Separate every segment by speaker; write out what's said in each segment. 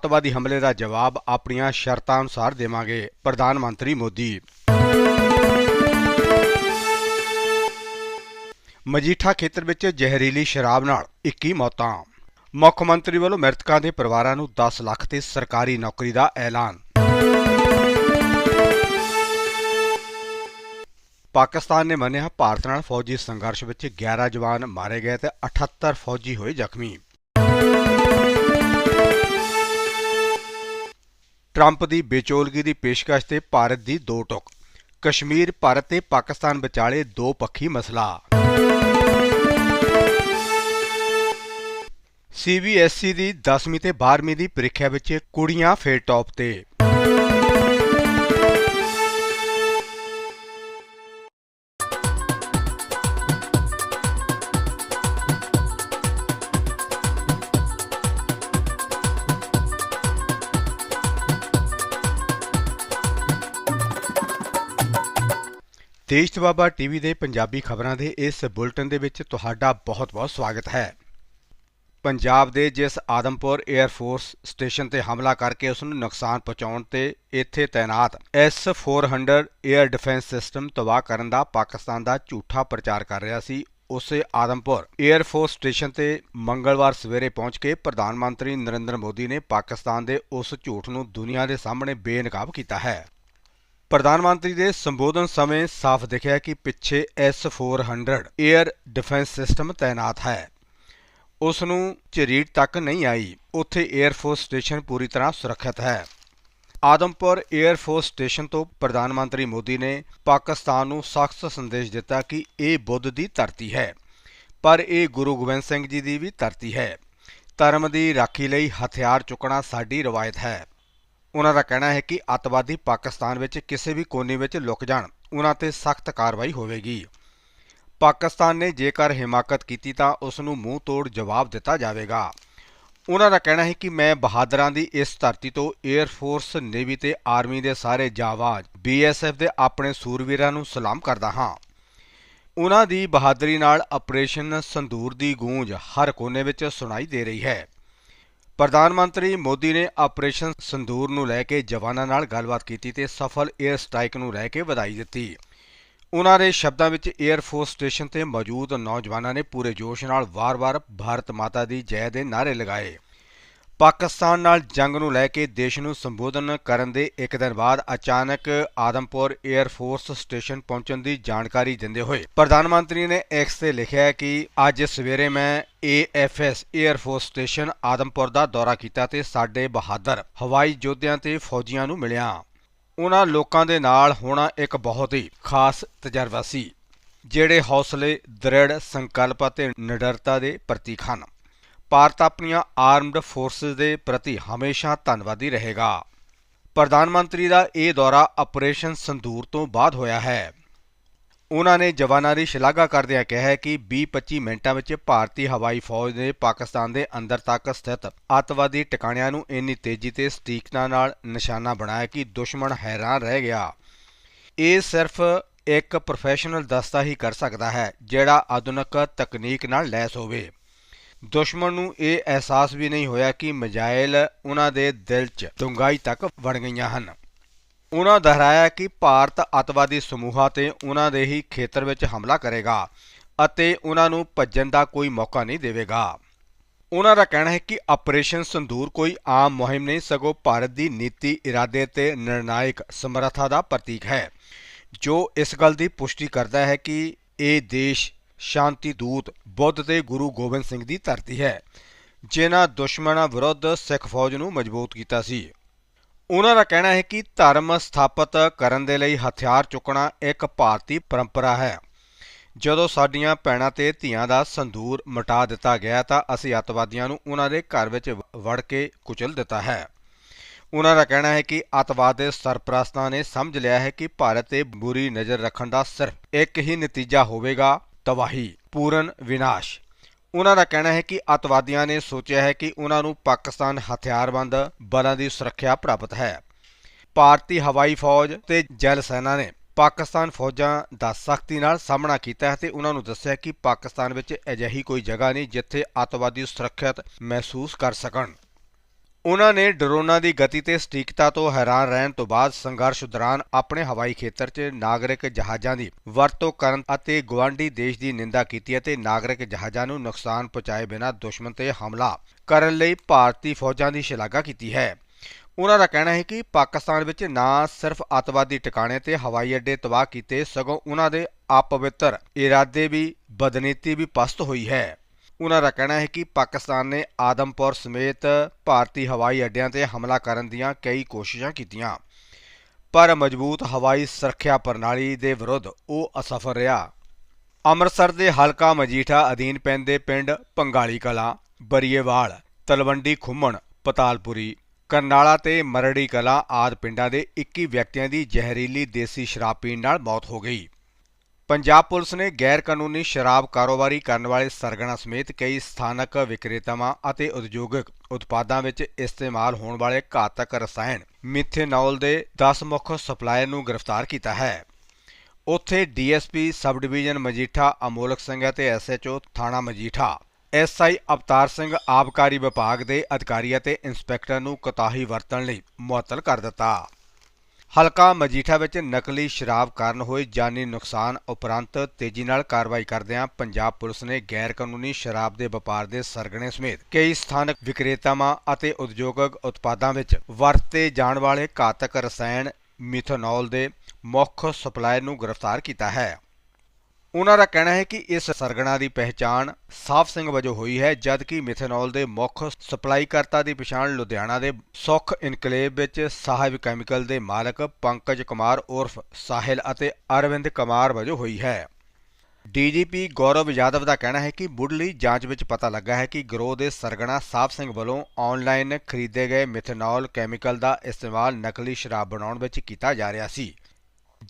Speaker 1: ਅੱਤਵਾਦੀ ਹਮਲੇ ਦਾ ਜਵਾਬ ਆਪਣੀਆਂ ਸ਼ਰਤਾਂ ਅਨੁਸਾਰ ਦੇਵਾਂਗੇ, ਪ੍ਰਧਾਨ ਮੰਤਰੀ ਮੋਦੀ। ਮਜੀਠਾ ਖੇਤਰ ਵਿੱਚ ਜ਼ਹਿਰੀਲੀ ਸ਼ਰਾਬ ਨਾਲ 21 ਮੌਤਾਂ। ਮੁੱਖ ਮੰਤਰੀ ਵੱਲੋਂ ਮ੍ਰਿਤਕਾਂ ਦੇ ਪਰਿਵਾਰਾਂ ਨੂੰ 10 ਲੱਖ ਤੇ ਸਰਕਾਰੀ ਨੌਕਰੀ ਦਾ ਐਲਾਨ। ਪਾਕਿਸਤਾਨ ਨੇ ਮੰਨਿਆ ਭਾਰਤ ਨਾਲ ਫੌਜੀ ਸੰਘਰਸ਼ ਵਿੱਚ 11 ਜਵਾਨ ਮਾਰੇ ਗਏ ਤੇ 78 ਫੌਜੀ ਹੋਏ ਜ਼ਖਮੀ। ਟਰੰਪ ਦੀ ਬੇਚੋਲਗੀ ਦੀ ਪੇਸ਼ਕਸ਼ ਤੇ ਭਾਰਤ ਦੀ ਦੋ ਟੁਕ। ਕਸ਼ਮੀਰ, ਭਾਰਤ ਤੇ ਪਾਕਿਸਤਾਨ ਵਿਚਾਲੇ ਦੋ ਪੱਖੀ ਮਸਲਾ। ਸੀਬੀਐਸਈ ਦੀ 10ਵੀਂ ਤੇ 12ਵੀਂ ਦੀ ਪ੍ਰੀਖਿਆ ਵਿੱਚ ਕੁੜੀਆਂ ਫੇਰ ਟੌਪ ਤੇ। ਦੇਸ਼ ਬਾਬਾ ਟੀਵੀ ਦੇ ਪੰਜਾਬੀ ਖਬਰਾਂ ਦੇ ਇਸ ਬੁਲਟਨ ਦੇ ਵਿੱਚ ਤੁਹਾਡਾ ਬਹੁਤ-ਬਹੁਤ ਸਵਾਗਤ ਹੈ। ਪੰਜਾਬ ਦੇ ਜਿਸ ਆਦਮਪੁਰ 에ਅਰ ਫੋਰਸ ਸਟੇਸ਼ਨ ਤੇ ਹਮਲਾ ਕਰਕੇ ਉਸ ਨੂੰ ਨੁਕਸਾਨ ਪਹੁੰਚਾਉਣ ਤੇ ਇੱਥੇ ਤਾਇਨਾਤ S400 에ਅਰ ਡਿਫੈਂਸ ਸਿਸਟਮ ਤਬਾਹ ਕਰਨ ਦਾ ਪਾਕਿਸਤਾਨ ਦਾ ਝੂਠਾ ਪ੍ਰਚਾਰ ਕਰ ਰਿਹਾ ਸੀ, ਉਸੇ ਆਦਮਪੁਰ 에ਅਰ ਫੋਰਸ ਸਟੇਸ਼ਨ ਤੇ ਮੰਗਲਵਾਰ ਸਵੇਰੇ ਪਹੁੰਚ ਕੇ ਪ੍ਰਧਾਨ ਮੰਤਰੀ ਨਰਿੰਦਰ ਮੋਦੀ ਨੇ ਪਾਕਿਸਤਾਨ ਦੇ ਉਸ ਝੂਠ ਨੂੰ ਦੁਨੀਆ ਦੇ ਸਾਹਮਣੇ ਬੇਨਕਾਬ ਕੀਤਾ ਹੈ ਪ੍ਰਧਾਨ ਮੰਤਰੀ ਦੇ ਸੰਬੋਧਨ ਸਮੇਂ ਸਾਫ਼ ਦਿਖਿਆ ਕਿ ਪਿੱਛੇ S400 ਏਅਰ ਡਿਫੈਂਸ ਸਿਸਟਮ ਤਾਇਨਾਤ ਹੈ। ਉਸ ਨੂੰ ਝਰੀਟ ਤੱਕ ਨਹੀਂ ਆਈ। ਉੱਥੇ 에ਅਰ ਫੋਰਸ ਸਟੇਸ਼ਨ ਪੂਰੀ ਤਰ੍ਹਾਂ ਸੁਰੱਖਿਅਤ ਹੈ। ਆਦਮਪੁਰ 에ਅਰ ਫੋਰਸ ਸਟੇਸ਼ਨ ਤੋਂ ਪ੍ਰਧਾਨ ਮੰਤਰੀ ਮੋਦੀ ਨੇ ਪਾਕਿਸਤਾਨ ਨੂੰ ਸਖਤ ਸੰਦੇਸ਼ ਦਿੱਤਾ ਕਿ ਇਹ ਬੁੱਧ ਦੀ ਧਰਤੀ ਹੈ। ਪਰ ਇਹ ਗੁਰੂ ਗੋਬਿੰਦ ਸਿੰਘ ਜੀ ਦੀ ਵੀ ਧਰਤੀ ਹੈ। ਧਰਮ ਦੀ ਰਾਖੀ ਲਈ ਹਥਿਆਰ ਚੁੱਕਣਾ ਸਾਡੀ ਰਵਾਇਤ ਹੈ। ਉਹਨਾਂ ਦਾ ਕਹਿਣਾ ਹੈ ਕਿ ਅੱਤਵਾਦੀ ਪਾਕਿਸਤਾਨ ਵਿੱਚ ਕਿਸੇ ਵੀ ਕੋਨੇ ਵਿੱਚ ਲੁਕ ਜਾਣ, ਉਹਨਾਂ ਤੇ ਸਖਤ ਕਾਰਵਾਈ ਹੋਵੇਗੀ। ਪਾਕਿਸਤਾਨ ਨੇ ਜੇਕਰ ਹਿਮਾਕਤ ਕੀਤੀ ਤਾਂ ਉਸ ਨੂੰ ਮੂੰਹ ਤੋੜ ਜਵਾਬ ਦਿੱਤਾ ਜਾਵੇਗਾ। ਉਹਨਾਂ ਦਾ ਕਹਿਣਾ ਹੈ ਕਿ ਮੈਂ ਬਹਾਦਰਾਂ ਦੀ ਇਸ ਧਰਤੀ ਤੋਂ 에ਅਰ ਫੋਰਸ ਨੇਵੀ ਤੇ ਆਰਮੀ ਦੇ ਸਾਰੇ ਜਾਵਾਜ ਬੀਐਸਐਫ ਦੇ ਆਪਣੇ ਸੂਰਵੀਰਾਂ ਨੂੰ ਸਲਾਮ ਕਰਦਾ ਹਾਂ। ਉਹਨਾਂ ਦੀ ਬਹਾਦਰੀ ਨਾਲ ਆਪਰੇਸ਼ਨ ਸੰਦੂਰ ਦੀ ਗੂੰਜ ਹਰ ਕੋਨੇ ਵਿੱਚ ਸੁਣਾਈ ਦੇ ਰਹੀ ਹੈ। ਪ੍ਰਧਾਨ ਮੰਤਰੀ ਮੋਦੀ ਨੇ ਆਪਰੇਸ਼ਨ ਸੰਦੂਰ ਨੂੰ ਲੈ ਕੇ ਜਵਾਨਾਂ ਨਾਲ ਗੱਲਬਾਤ ਕੀਤੀ ਤੇ ਸਫਲ 에ਅਰ ਸਟ੍ਰਾਈਕ ਨੂੰ ਲੈ ਕੇ ਵਧਾਈ ਦਿੱਤੀ। ਉਹਨਾਂ ਦੇ ਸ਼ਬਦਾਂ ਵਿੱਚ 에ਅਰ ਫੋਰਸ ਸਟੇਸ਼ਨ ਤੇ ਮੌਜੂਦ ਨੌਜਵਾਨਾਂ ਨੇ ਪੂਰੇ ਜੋਸ਼ ਨਾਲ ਵਾਰ-ਵਾਰ ਭਾਰਤ ਮਾਤਾ ਦੀ ਜੈ ਦੇ ਨਾਅਰੇ ਲਗਾਏ। ਪਾਕਿਸਤਾਨ ਨਾਲ ਜੰਗ ਨੂੰ ਲੈ ਕੇ ਦੇਸ਼ ਨੂੰ ਸੰਬੋਧਨ ਕਰਨ ਦੇ ਇੱਕ ਦਿਨ ਬਾਅਦ ਅਚਾਨਕ ਆਦਮਪੁਰ 에ਅਰ ਫੋਰਸ ਸਟੇਸ਼ਨ ਪਹੁੰਚਣ ਦੀ ਜਾਣਕਾਰੀ ਦਿੰਦੇ ਹੋਏ ਪ੍ਰਧਾਨ ਮੰਤਰੀ ਨੇ ਐਕਸ ਤੇ ਲਿਖਿਆ ਕਿ ਅੱਜ ਸਵੇਰੇ ਮੈਂ AFS air force station Adampur ਦਾ ਦੌਰਾ ਕੀਤਾ ਤੇ ਸਾਡੇ ਬਹਾਦਰ ਹਵਾਈ ਯੋਧਿਆਂ ਤੇ ਫੌਜੀਆਂ ਨੂੰ ਮਿਲਿਆ। ਉਹਨਾਂ ਲੋਕਾਂ ਦੇ ਨਾਲ ਹੋਣਾ ਇੱਕ ਬਹੁਤ ਹੀ ਖਾਸ ਤਜਰਬਾ ਸੀ, ਜਿਹੜੇ ਹੌਸਲੇ, ਦ੍ਰਿੜ ਸੰਕਲਪ ਅਤੇ ਨਿਡਰਤਾ ਦੇ ਪ੍ਰਤੀਕ ਹਨ। ਭਾਰਤ ਆਪਣੀਆਂ ਆਰਮਡ ਫੋਰਸਸ ਦੇ ਪ੍ਰਤੀ ਹਮੇਸ਼ਾ ਧੰਨਵਾਦੀ ਰਹੇਗਾ। ਪ੍ਰਧਾਨ ਮੰਤਰੀ ਦਾ ਇਹ ਦੌਰਾ ਆਪਰੇਸ਼ਨ ਸੰਦੂਰ ਤੋਂ ਬਾਅਦ ਹੋਇਆ ਹੈ। ਉਹਨਾਂ ਨੇ ਜਵਾਨਾਂ ਦੀ ਸ਼ਲਾਘਾ ਕਰਦਿਆਂ ਕਿਹਾ ਕਿ 20-25 ਮਿੰਟਾਂ ਵਿੱਚ ਭਾਰਤੀ ਹਵਾਈ ਫੌਜ ਨੇ ਪਾਕਿਸਤਾਨ ਦੇ ਅੰਦਰ ਤੱਕ ਸਥਿਤ ਅੱਤਵਾਦੀ ਟਿਕਾਣਿਆਂ ਨੂੰ ਇੰਨੀ ਤੇਜ਼ੀ ਤੇ ਸਟੀਕਤਾ ਨਾਲ ਨਿਸ਼ਾਨਾ ਬਣਾਇਆ ਕਿ ਦੁਸ਼ਮਣ ਹੈਰਾਨ ਰਹਿ ਗਿਆ। ਇਹ ਸਿਰਫ ਇੱਕ ਪ੍ਰੋਫੈਸ਼ਨਲ ਦਸਤਾ ਹੀ ਕਰ ਸਕਦਾ ਹੈ, ਜਿਹੜਾ ਆਧੁਨਿਕ ਤਕਨੀਕ ਨਾਲ ਲੈਸ ਹੋਵੇ। ਦੁਸ਼ਮਣ ਨੂੰ ਇਹ ਅਹਿਸਾਸ ਵੀ ਨਹੀਂ ਹੋਇਆ ਕਿ ਮਜਾਇਲ ਉਹਨਾਂ ਦੇ ਦਿਲ 'ਚ ਡੂੰਘਾਈ ਤੱਕ ਵੜ ਗਈਆਂ ਹਨ। ਉਹਨਾਂ ਦੁਹਰਾਇਆ ਕਿ ਭਾਰਤ ਅਤਵਾਦੀ ਸਮੂਹਾਂ ਤੇ ਉਹਨਾਂ ਦੇ ਹੀ ਖੇਤਰ ਵਿੱਚ ਹਮਲਾ ਕਰੇਗਾ ਅਤੇ ਉਹਨਾਂ ਨੂੰ ਭੱਜਣ ਦਾ ਕੋਈ ਮੌਕਾ ਨਹੀਂ ਦੇਵੇਗਾ। ਉਹਨਾਂ ਦਾ ਕਹਿਣਾ ਹੈ ਕਿ ਆਪਰੇਸ਼ਨ ਸੰਦੂਰ ਕੋਈ ਆਮ ਮੁਹਿੰਮ ਨਹੀਂ, ਸਗੋਂ ਭਾਰਤ ਦੀ ਨੀਤੀ, ਇਰਾਦੇ ਤੇ ਨਿਰਣਾਇਕ ਸਮਰੱਥਾ ਦਾ ਪ੍ਰਤੀਕ ਹੈ, ਜੋ ਇਸ ਗੱਲ ਦੀ ਪੁਸ਼ਟੀ ਕਰਦਾ ਹੈ ਕਿ ਇਹ ਦੇਸ਼ ਸ਼ਾਂਤੀ ਦੂਤ ਬੁੱਧ ਤੇ ਗੁਰੂ ਗੋਬਿੰਦ ਸਿੰਘ ਦੀ ਧਰਤੀ ਹੈ, ਜਿਨ੍ਹਾਂ ਦੁਸ਼ਮਣਾਂ ਵਿਰੁੱਧ ਸਿੱਖ ਫੌਜ ਨੂੰ ਮਜ਼ਬੂਤ ਕੀਤਾ ਸੀ। ਉਹਨਾਂ ਦਾ ਕਹਿਣਾ ਹੈ ਕਿ ਧਰਮ ਸਥਾਪਿਤ ਕਰਨ ਦੇ ਲਈ ਹਥਿਆਰ ਚੁੱਕਣਾ ਇੱਕ ਭਾਰਤੀ ਪਰੰਪਰਾ ਹੈ। ਜਦੋਂ ਸਾਡੀਆਂ ਭੈਣਾਂ ਤੇ ਧੀਆਂ ਦਾ ਸੰਧੂਰ ਮਿਟਾ ਦਿੱਤਾ ਗਿਆ ਤਾਂ ਅਸੀਂ ਅੱਤਵਾਦੀਆਂ ਨੂੰ ਉਹਨਾਂ ਦੇ ਘਰ ਵਿੱਚ ਵੜ ਕੇ ਕੁਚਲ ਦਿੱਤਾ ਹੈ। ਉਹਨਾਂ ਦਾ ਕਹਿਣਾ ਹੈ ਕਿ ਅੱਤਵਾਦ ਦੇ ਸਰਪ੍ਰਸਤਾਂ ਨੇ ਸਮਝ ਲਿਆ ਹੈ ਕਿ ਭਾਰਤ ਤੇ ਬੁਰੀ ਨਜ਼ਰ ਰੱਖਣ ਦਾ ਸਿਰਫ ਇੱਕ ਹੀ ਨਤੀਜਾ ਹੋਵੇਗਾ ਤਬਾਹੀ ਪੂਰਨ ਵਿਨਾਸ਼। ਉਹਨਾਂ ਦਾ ਕਹਿਣਾ ਹੈ ਕਿ ਅੱਤਵਾਦੀਆਂ ਨੇ ਸੋਚਿਆ ਹੈ ਕਿ ਉਹਨਾਂ ਨੂੰ ਪਾਕਿਸਤਾਨ ਹਥਿਆਰਬੰਦ ਬਲਾਂ ਦੀ ਸੁਰੱਖਿਆ ਪ੍ਰਾਪਤ ਹੈ। ਭਾਰਤੀ ਹਵਾਈ ਫੌਜ ਤੇ ਜਲ ਸੈਨਾ ਨੇ ਪਾਕਿਸਤਾਨ ਫੌਜਾਂ ਦਾ ਸਖਤੀ ਨਾਲ ਸਾਹਮਣਾ ਕੀਤਾ ਹੈ ਤੇ ਉਹਨਾਂ ਨੂੰ ਦੱਸਿਆ ਕਿ ਪਾਕਿਸਤਾਨ ਵਿੱਚ ਅਜਿਹੀ ਕੋਈ ਜਗ੍ਹਾ ਨਹੀਂ ਜਿੱਥੇ ਅੱਤਵਾਦੀ ਸੁਰੱਖਿਅਤ ਮਹਿਸੂਸ ਕਰ ਸਕਣ। ਉਹਨਾਂ ਨੇ ਡਰੋਨਾਂ ਦੀ ਗਤੀ ਤੇ ਸਟੀਕਤਾ ਤੋਂ ਹੈਰਾਨ ਰਹਿਣ ਤੋਂ ਬਾਅਦ ਸੰਘਰਸ਼ ਦੌਰਾਨ ਆਪਣੇ ਹਵਾਈ ਖੇਤਰ 'ਚ ਨਾਗਰਿਕ ਜਹਾਜ਼ਾਂ ਦੀ ਵਰਤੋਂ ਕਰਨ ਅਤੇ ਗਵਾਂਢੀ ਦੇਸ਼ ਦੀ ਨਿੰਦਾ ਕੀਤੀ ਅਤੇ ਨਾਗਰਿਕ ਜਹਾਜ਼ਾਂ ਨੂੰ ਨੁਕਸਾਨ ਪਹੁੰਚਾਏ ਬਿਨਾਂ ਦੁਸ਼ਮਣ ਤੇ ਹਮਲਾ ਕਰਨ ਲਈ ਭਾਰਤੀ ਫੌਜਾਂ ਦੀ ਸ਼ਲਾਘਾ ਕੀਤੀ ਹੈ। ਉਹਨਾਂ ਦਾ ਕਹਿਣਾ ਹੈ ਕਿ ਪਾਕਿਸਤਾਨ ਵਿੱਚ ਨਾ ਸਿਰਫ ਅੱਤਵਾਦੀ ਟਿਕਾਣੇ ਤੇ ਹਵਾਈ ਅੱਡੇ ਤਬਾਹ ਕੀਤੇ, ਸਗੋਂ ਉਹਨਾਂ ਦੇ ਆਪਵਿੱਤਰ ਇਰਾਦੇ ਵੀ, ਬਦਨੀਤੀ ਵੀ ਪਸਤ ਹੋਈ ਹੈ। ਉਹਨਾਂ ਦਾ ਕਹਿਣਾ ਹੈ ਕਿ ਪਾਕਿਸਤਾਨ ਨੇ ਆਦਮਪੁਰ ਸਮੇਤ ਭਾਰਤੀ ਹਵਾਈ ਅੱਡਿਆਂ ਤੇ ਹਮਲਾ ਕਰਨ ਦੀਆਂ ਕਈ ਕੋਸ਼ਿਸ਼ਾਂ ਕੀਤੀਆਂ। ਪਰ ਮਜ਼ਬੂਤ ਹਵਾਈ ਸੁਰੱਖਿਆ ਪ੍ਰਣਾਲੀ ਦੇ ਵਿਰੁੱਧ ਉਹ ਅਸਫਲ ਰਿਹਾ। ਅੰਮ੍ਰਿਤਸਰ ਦੇ ਹਲਕਾ ਮਜੀਠਾ ਅਧੀਨ ਪੈਂਦੇ ਪਿੰਡ ਪੰਗਾਲੀ ਕਲਾਂ ਬਰੀਏਵਾਲ, ਤਲਵੰਡੀ ਖੁੰਮਣ, ਪਤਾਲਪੁਰੀ, ਕਰਨਾਲਾ ਤੇ ਮਰੜੀ ਕਲਾਂ ਆਦ ਪਿੰਡਾਂ ਦੇ 21 ਵਿਅਕਤੀਆਂ ਦੀ ਜ਼ਹਿਰੀਲੀ ਦੇਸੀ ਸ਼ਰਾਬ ਪੀਣ ਨਾਲ ਮੌਤ ਹੋ ਗਈ। ਪੰਜਾਬ ਪੁਲਿਸ ਨੇ ਗੈਰ ਕਾਨੂੰਨੀ ਸ਼ਰਾਬ ਕਾਰੋਬਾਰੀ ਕਰਨ ਵਾਲੇ ਸਰਗਣਾ ਸਮੇਤ ਕਈ ਸਥਾਨਕ ਵਿਕਰੇਤਾਵਾਂ ਅਤੇ ਉਦਯੋਗਿਕ ਉਤਪਾਦਾਂ ਵਿੱਚ ਇਸਤੇਮਾਲ ਹੋਣ ਵਾਲੇ ਘਾਤਕ ਰਸਾਇਣ ਮਿਥੇਨੋਲ ਦੇ 10 ਮੁੱਖ ਸਪਲਾਇਰ ਨੂੰ ਗ੍ਰਿਫਤਾਰ ਕੀਤਾ ਹੈ। ਉੱਥੇ DSP sub division Majitha Amolak Singh ਅਤੇ ਐਸਐਚਓ ਥਾਣਾ ਮਜੀਠਾ, ਐਸਆਈ ਅਵਤਾਰ ਸਿੰਘ ਆਬਕਾਰੀ ਵਿਭਾਗ ਦੇ ਅਧਿਕਾਰੀ ਅਤੇ ਇੰਸਪੈਕਟਰ ਨੂੰ ਕੋਤਾਹੀ ਵਰਤਣ ਲਈ ਮੁਅੱਤਲ ਕਰ ਦਿੱਤਾ। ਹਲਕਾ ਮਜੀਠਾ ਵਿੱਚ ਨਕਲੀ ਸ਼ਰਾਬ ਕਾਰਨ ਹੋਏ ਜਾਨੀ ਨੁਕਸਾਨ ਉਪਰੰਤ ਤੇਜ਼ੀ ਨਾਲ ਕਾਰਵਾਈ ਕਰਦਿਆਂ ਪੰਜਾਬ ਪੁਲਿਸ ਨੇ ਗੈਰ ਕਾਨੂੰਨੀ ਸ਼ਰਾਬ ਦੇ ਵਪਾਰ ਦੇ ਸਰਗਣੇ ਸਮੇਤ ਕਈ ਸਥਾਨਕ ਵਿਕਰੇਤਾਵਾਂ ਅਤੇ ਉਦਯੋਗਿਕ ਉਤਪਾਦਾਂ ਵਿੱਚ ਵਰਤੇ ਜਾਣ ਵਾਲੇ ਘਾਤਕ ਰਸਾਇਣ, ਮਿਥੇਨੋਲ ਦੇ ਮੁੱਖ ਸਪਲਾਇਰ ਨੂੰ ਗ੍ਰਿਫਤਾਰ ਕੀਤਾ ਹੈ। ਉਹਨਾਂ ਦਾ ਕਹਿਣਾ ਹੈ ਕਿ ਇਸ ਸਰਗਣਾ ਦੀ ਪਹਿਚਾਣ ਸਾਫ਼ ਸਿੰਘ ਵਜੋਂ ਹੋਈ ਹੈ, ਜਦਕਿ ਮਿਥੇਨੋਲ ਦੇ ਮੁੱਖ ਸਪਲਾਈਕਰਤਾ ਦੀ ਪਛਾਣ ਲੁਧਿਆਣਾ ਦੇ ਸੁਖ ਇਨਕਲੇਵ ਵਿੱਚ ਸਾਹਿਬ ਕੈਮੀਕਲ ਦੇ ਮਾਲਕ ਪੰਕਜ ਕੁਮਾਰ ਉਰਫ ਸਾਹਿਲ ਅਤੇ ਅਰਵਿੰਦ ਕੁਮਾਰ ਵਜੋਂ ਹੋਈ ਹੈ। ਡੀਜੀਪੀ ਗੌਰਵ ਯਾਦਵ ਦਾ ਕਹਿਣਾ ਹੈ ਕਿ ਮੁੱਢਲੀ ਜਾਂਚ ਵਿੱਚ ਪਤਾ ਲੱਗਾ ਹੈ ਕਿ ਗਰੋਹ ਦੇ ਸਰਗਣਾ ਸਾਫ਼ ਸਿੰਘ ਵੱਲੋਂ ਆਨਲਾਈਨ ਖਰੀਦੇ ਗਏ ਮਿਥੇਨੋਲ ਕੈਮੀਕਲ ਦਾ ਇਸਤੇਮਾਲ ਨਕਲੀ ਸ਼ਰਾਬ ਬਣਾਉਣ ਵਿੱਚ ਕੀਤਾ ਜਾ ਰਿਹਾ ਸੀ।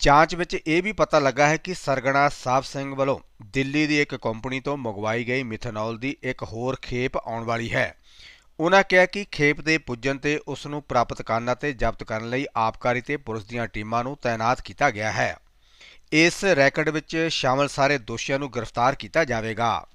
Speaker 1: ਜਾਂਚ ਵਿੱਚ ਇਹ ਵੀ ਪਤਾ ਲੱਗਾ ਹੈ ਕਿ ਸਰਗਣਾ ਸਾਹਿਬ ਸਿੰਘ ਵੱਲੋਂ ਦਿੱਲੀ ਦੀ ਇੱਕ ਕੰਪਨੀ ਤੋਂ ਮੰਗਵਾਈ ਗਈ ਮਿਥਨੋਲ ਦੀ ਇੱਕ ਹੋਰ ਖੇਪ ਆਉਣ ਵਾਲੀ ਹੈ। ਉਹਨਾਂ ਕਿਹਾ ਕਿ ਖੇਪ ਦੇ ਪੁੱਜਣ ਤੇ ਉਸ ਨੂੰ ਪ੍ਰਾਪਤ ਕਰਨ ਅਤੇ ਜ਼ਬਤ ਕਰਨ ਲਈ ਆਬਕਾਰੀ ਤੇ ਪੁਲਿਸ ਦੀਆਂ ਟੀਮਾਂ ਨੂੰ ਤਾਇਨਾਤ ਕੀਤਾ ਗਿਆ ਹੈ। ਇਸ ਰੈਕਡ ਵਿੱਚ ਸ਼ਾਮਲ ਸਾਰੇ ਦੋਸ਼ੀਆਂ ਨੂੰ ਗ੍ਰਿਫਤਾਰ ਕੀਤਾ ਜਾਵੇਗਾ।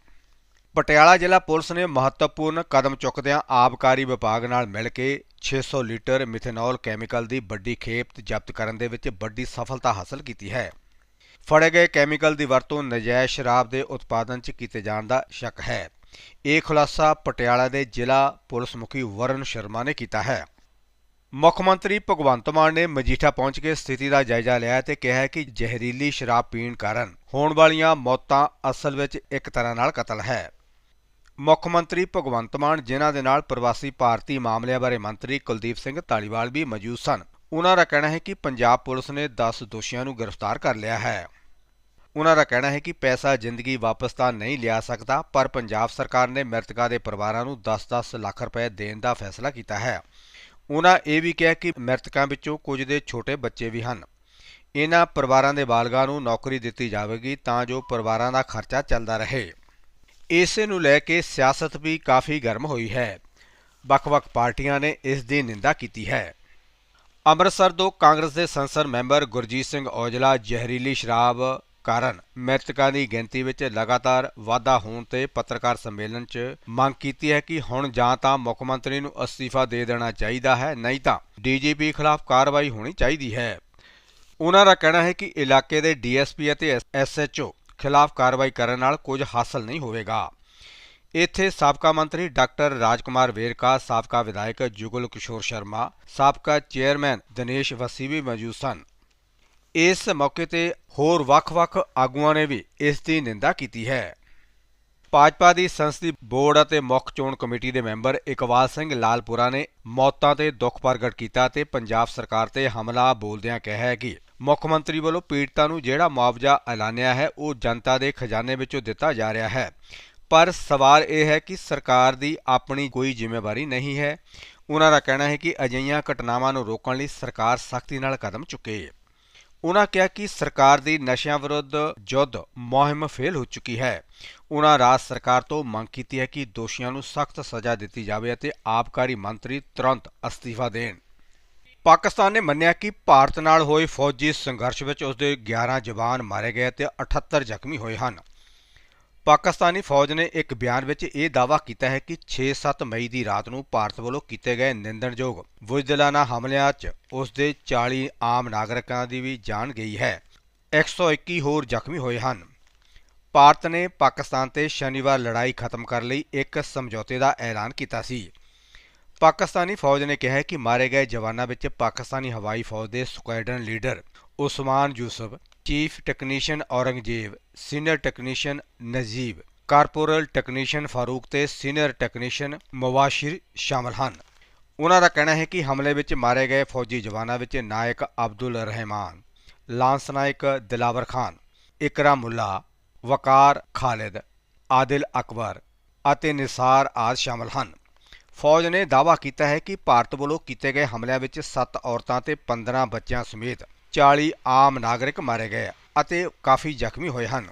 Speaker 1: ਪਟਿਆਲਾ ਜ਼ਿਲ੍ਹਾ ਪੁਲਿਸ ਨੇ ਮਹੱਤਵਪੂਰਨ ਕਦਮ ਚੁੱਕਦਿਆਂ ਆਬਕਾਰੀ ਵਿਭਾਗ ਨਾਲ ਮਿਲ ਕੇ 600 ਲੀਟਰ ਮਿਥੇਨੋਲ ਕੈਮੀਕਲ ਦੀ ਵੱਡੀ ਖੇਪ ਜ਼ਬਤ ਕਰਨ ਦੇ ਵਿੱਚ ਵੱਡੀ ਸਫਲਤਾ ਹਾਸਲ ਕੀਤੀ ਹੈ। ਫੜੇ ਗਏ ਕੈਮੀਕਲ ਦੀ ਵਰਤੋਂ ਨਜਾਇਜ਼ ਸ਼ਰਾਬ ਦੇ ਉਤਪਾਦਨ 'ਚ ਕੀਤੇ ਜਾਣ ਦਾ ਸ਼ੱਕ ਹੈ। ਇਹ ਖੁਲਾਸਾ ਪਟਿਆਲਾ ਦੇ ਜ਼ਿਲ੍ਹਾ ਪੁਲਿਸ ਮੁਖੀ ਵਰਨ ਸ਼ਰਮਾ ਨੇ ਕੀਤਾ ਹੈ। ਮੁੱਖ ਮੰਤਰੀ ਭਗਵੰਤ ਮਾਨ ਨੇ ਮਜੀਠਾ ਪਹੁੰਚ ਕੇ ਸਥਿਤੀ ਦਾ ਜਾਇਜ਼ਾ ਲਿਆ ਤੇ ਕਿਹਾ ਕਿ ਜ਼ਹਿਰੀਲੀ ਸ਼ਰਾਬ ਪੀਣ ਕਾਰਨ ਹੋਣ ਵਾਲੀਆਂ ਮੌਤਾਂ ਅਸਲ ਵਿੱਚ ਇੱਕ ਤਰ੍ਹਾਂ ਨਾਲ ਕਤਲ ਹੈ। ਮੁੱਖ ਮੰਤਰੀ ਭਗਵੰਤ ਮਾਨ, ਜਿਨ੍ਹਾਂ ਦੇ ਨਾਲ ਪ੍ਰਵਾਸੀ ਭਾਰਤੀ ਮਾਮਲਿਆਂ ਬਾਰੇ ਮੰਤਰੀ ਕੁਲਦੀਪ ਸਿੰਘ ਧਾਲੀਵਾਲ ਵੀ ਮੌਜੂਦ ਸਨ। ਉਹਨਾਂ ਦਾ ਕਹਿਣਾ ਹੈ ਕਿ ਪੰਜਾਬ ਪੁਲਿਸ ਨੇ 10 ਦੋਸ਼ੀਆਂ ਨੂੰ ਗ੍ਰਿਫਤਾਰ ਕਰ ਲਿਆ ਹੈ। ਉਹਨਾਂ ਦਾ ਕਹਿਣਾ ਹੈ ਕਿ ਪੈਸਾ ਜ਼ਿੰਦਗੀ ਵਾਪਸ ਤਾਂ ਨਹੀਂ ਲਿਆ ਸਕਦਾ, ਪਰ ਪੰਜਾਬ ਸਰਕਾਰ ਨੇ ਮ੍ਰਿਤਕਾਂ ਦੇ ਪਰਿਵਾਰਾਂ ਨੂੰ 10-10 ਲੱਖ ਰੁਪਏ ਦੇਣ ਦਾ ਫੈਸਲਾ ਕੀਤਾ ਹੈ। ਉਹਨਾਂ ਇਹ ਵੀ ਕਿਹਾ ਕਿ ਮ੍ਰਿਤਕਾਂ ਵਿੱਚੋਂ ਕੁਝ ਦੇ ਛੋਟੇ ਬੱਚੇ ਵੀ ਹਨ। ਇਹਨਾਂ ਪਰਿਵਾਰਾਂ ਦੇ ਬਾਲਗਾਂ ਨੂੰ ਨੌਕਰੀ ਦਿੱਤੀ ਜਾਵੇਗੀ ਤਾਂ ਜੋ ਪਰਿਵਾਰਾਂ ਦਾ ਖਰਚਾ ਚੱਲਦਾ ਰਹੇ। ਇਸੇ ਨੂੰ ਲੈ ਕੇ ਸਿਆਸਤ ਵੀ ਕਾਫੀ ਗਰਮ ਹੋਈ ਹੈ। ਵੱਖ-ਵੱਖ ਪਾਰਟੀਆਂ ਨੇ ਇਸ ਦੀ ਨਿੰਦਾ ਕੀਤੀ ਹੈ। ਅੰਮ੍ਰਿਤਸਰ ਤੋਂ ਕਾਂਗਰਸ ਦੇ ਸੰਸਦ ਮੈਂਬਰ ਗੁਰਜੀਤ ਸਿੰਘ ਔਜਲਾ ਜ਼ਹਿਰੀਲੀ ਸ਼ਰਾਬ ਕਾਰਨ ਮ੍ਰਿਤਕਾਂ ਦੀ ਗਿਣਤੀ ਵਿੱਚ ਲਗਾਤਾਰ ਵਾਧਾ ਹੋਣ ਤੇ ਪੱਤਰਕਾਰ ਸੰਮੇਲਨ 'ਚ ਮੰਗ ਕੀਤੀ ਹੈ ਕਿ ਹੁਣ ਜਾਂ ਤਾਂ ਮੁੱਖ ਮੰਤਰੀ ਨੂੰ ਅਸਤੀਫਾ ਦੇ ਦੇਣਾ ਚਾਹੀਦਾ ਹੈ, ਨਹੀਂ ਤਾਂ ਡੀਜੀਪੀ ਖਿਲਾਫ ਕਾਰਵਾਈ ਹੋਣੀ ਚਾਹੀਦੀ ਹੈ। ਉਹਨਾਂ ਦਾ ਕਹਿਣਾ ਹੈ ਕਿ ਇਲਾਕੇ ਦੇ ਡੀਐਸਪੀ ਅਤੇ ਐਸਐਚਓ ਖਿਲਾਫ ਕਾਰਵਾਈ ਕਰਨ ਨਾਲ ਕੁਝ ਹਾਸਲ ਨਹੀਂ ਹੋਵੇਗਾ। ਇੱਥੇ ਸਾਬਕਾ ਮੰਤਰੀ ਡਾਕਟਰ ਰਾਜਕੁਮਾਰ ਵੇਰਕਾ, ਸਾਬਕਾ ਵਿਧਾਇਕ ਜੁਗਲ ਕਿਸ਼ੋਰ ਸ਼ਰਮਾ, ਸਾਬਕਾ ਚੇਅਰਮੈਨ ਦਿਨੇਸ਼ ਵਸੀ ਵੀ ਮੌਜੂਦ ਸਨ। ਇਸ ਮੌਕੇ ਤੇ ਹੋਰ ਵੱਖ-ਵੱਖ ਆਗੂਆਂ ਨੇ ਵੀ ਇਸ ਦੀ ਨਿੰਦਾ ਕੀਤੀ ਹੈ। ਭਾਜਪਾ ਦੀ ਸੰਸਦੀ ਬੋਰਡ ਅਤੇ ਮੁੱਖ ਚੋਣ ਕਮੇਟੀ ਦੇ ਮੈਂਬਰ ਇਕਬਾਲ ਸਿੰਘ ਲਾਲਪੁਰਾ ਨੇ ਮੌਤਾਂ ਤੇ ਦੁੱਖ ਪ੍ਰਗਟ ਕੀਤਾ ਤੇ ਪੰਜਾਬ ਸਰਕਾਰ ਤੇ ਹਮਲਾ ਬੋਲਦਿਆਂ ਕਿਹਾ ਹੈ ਕਿ ਮੁੱਖ ਮੰਤਰੀ ਵੱਲੋਂ ਪੀੜਤਾਂ ਨੂੰ ਜਿਹੜਾ ਮੁਆਵਜ਼ਾ ਐਲਾਨਿਆ ਹੈ, ਉਹ ਜਨਤਾ ਦੇ ਖਜ਼ਾਨੇ ਵਿੱਚੋਂ ਦਿੱਤਾ ਜਾ ਰਿਹਾ ਹੈ। ਪਰ ਸਵਾਲ ਇਹ ਹੈ ਕਿ ਸਰਕਾਰ ਦੀ ਆਪਣੀ ਕੋਈ ਜ਼ਿੰਮੇਵਾਰੀ ਨਹੀਂ ਹੈ। ਉਹਨਾਂ ਦਾ ਕਹਿਣਾ ਹੈ ਕਿ ਅਜਿਹੀਆਂ ਘਟਨਾਵਾਂ ਨੂੰ ਰੋਕਣ ਲਈ ਸਰਕਾਰ ਸਖਤੀ ਨਾਲ ਕਦਮ ਚੁੱਕੇ। ਉਹਨਾਂ ਕਿਹਾ ਕਿ ਸਰਕਾਰ ਦੀ ਨਸ਼ਿਆਂ ਵਿਰੁੱਧ ਯੁੱਧ ਮੁਹਿੰਮ ਫੇਲ ਹੋ ਚੁੱਕੀ ਹੈ। ਉਹਨਾਂ ਰਾਜ ਸਰਕਾਰ ਤੋਂ ਮੰਗ ਕੀਤੀ ਹੈ ਕਿ ਦੋਸ਼ੀਆਂ ਨੂੰ ਸਖਤ ਸਜ਼ਾ ਦਿੱਤੀ ਜਾਵੇ ਅਤੇ ਆਬਕਾਰੀ ਮੰਤਰੀ ਤੁਰੰਤ ਅਸਤੀਫਾ ਦੇਣ। ਪਾਕਿਸਤਾਨ ਨੇ ਮੰਨਿਆ ਕਿ ਭਾਰਤ ਨਾਲ ਹੋਏ ਫੌਜੀ ਸੰਘਰਸ਼ ਵਿੱਚ ਉਸਦੇ 11 ਜਵਾਨ ਮਾਰੇ ਗਏ ਤੇ 78 ਜ਼ਖਮੀ ਹੋਏ ਹਨ। ਪਾਕਿਸਤਾਨੀ ਫੌਜ ਨੇ ਇੱਕ ਬਿਆਨ ਵਿੱਚ ਇਹ ਦਾਅਵਾ ਕੀਤਾ ਹੈ ਕਿ 6-7 ਮਈ ਦੀ ਰਾਤ ਨੂੰ ਭਾਰਤ ਵੱਲੋਂ ਕੀਤੇ ਗਏ ਨਿੰਦਣਯੋਗ ਬੁਜ਼ਦਿਲਾਨਾ ਹਮਲਿਆਂ 'ਚ ਉਸ ਦੇ 40 ਆਮ ਨਾਗਰਿਕਾਂ ਦੀ ਵੀ ਜਾਨ ਗਈ ਹੈ। 121 ਹੋਰ ਜ਼ਖਮੀ ਹੋਏ ਹਨ। ਭਾਰਤ ਨੇ ਪਾਕਿਸਤਾਨ ਤੇ ਸ਼ਨੀਵਾਰ ਲੜਾਈ ਖਤਮ ਕਰਨ ਲਈ ਇੱਕ ਸਮਝੌਤੇ ਦਾ ਐਲਾਨ ਕੀਤਾ ਸੀ। ਪਾਕਿਸਤਾਨੀ ਫੌਜ ਨੇ ਕਿਹਾ ਹੈ ਕਿ ਮਾਰੇ ਗਏ ਜਵਾਨਾਂ ਵਿੱਚ ਪਾਕਿਸਤਾਨੀ ਹਵਾਈ ਫੌਜ ਦੇ squadron leader Usman Yusuf, chief technician Aurangzeb, senior technician Najib, corporal technician Farooq ਤੇ ਸੀਨੀਅਰ ਟੈਕਨੀਸ਼ੀਅਨ ਮਵਾਸ਼ਿਰ ਸ਼ਾਮਲ ਹਨ। ਉਹਨਾਂ ਦਾ ਕਹਿਣਾ ਹੈ ਕਿ ਹਮਲੇ ਵਿੱਚ ਮਾਰੇ ਗਏ ਫੌਜੀ ਜਵਾਨਾਂ ਵਿੱਚ ਨਾਇਕ ਅਬਦੁਲ ਰਹਿਮਾਨ, ਲਾਂਸ ਨਾਇਕ ਦਿਲਾਵਰ ਖਾਨ, ਇਕਰਾ ਮੁੱਲਾ, ਵਕਾਰ ਖਾਲਿਦ, ਆਦਿਲ ਅਕਬਰ ਅਤੇ ਨਿਸਾਰ ਆਦ ਸ਼ਾਮਲ ਹਨ। ਫੌਜ ਨੇ ਦਾਅਵਾ ਕੀਤਾ ਹੈ ਕਿ ਭਾਰਤ ਵੱਲੋਂ ਕੀਤੇ ਗਏ ਹਮਲਿਆਂ ਵਿੱਚ 7 ਔਰਤਾਂ ਤੇ 15 ਬੱਚਿਆਂ ਸਮੇਤ 40 ਆਮ ਨਾਗਰਿਕ ਮਾਰੇ ਗਏ ਅਤੇ ਕਾਫੀ ਜ਼ਖਮੀ ਹੋਏ ਹਨ।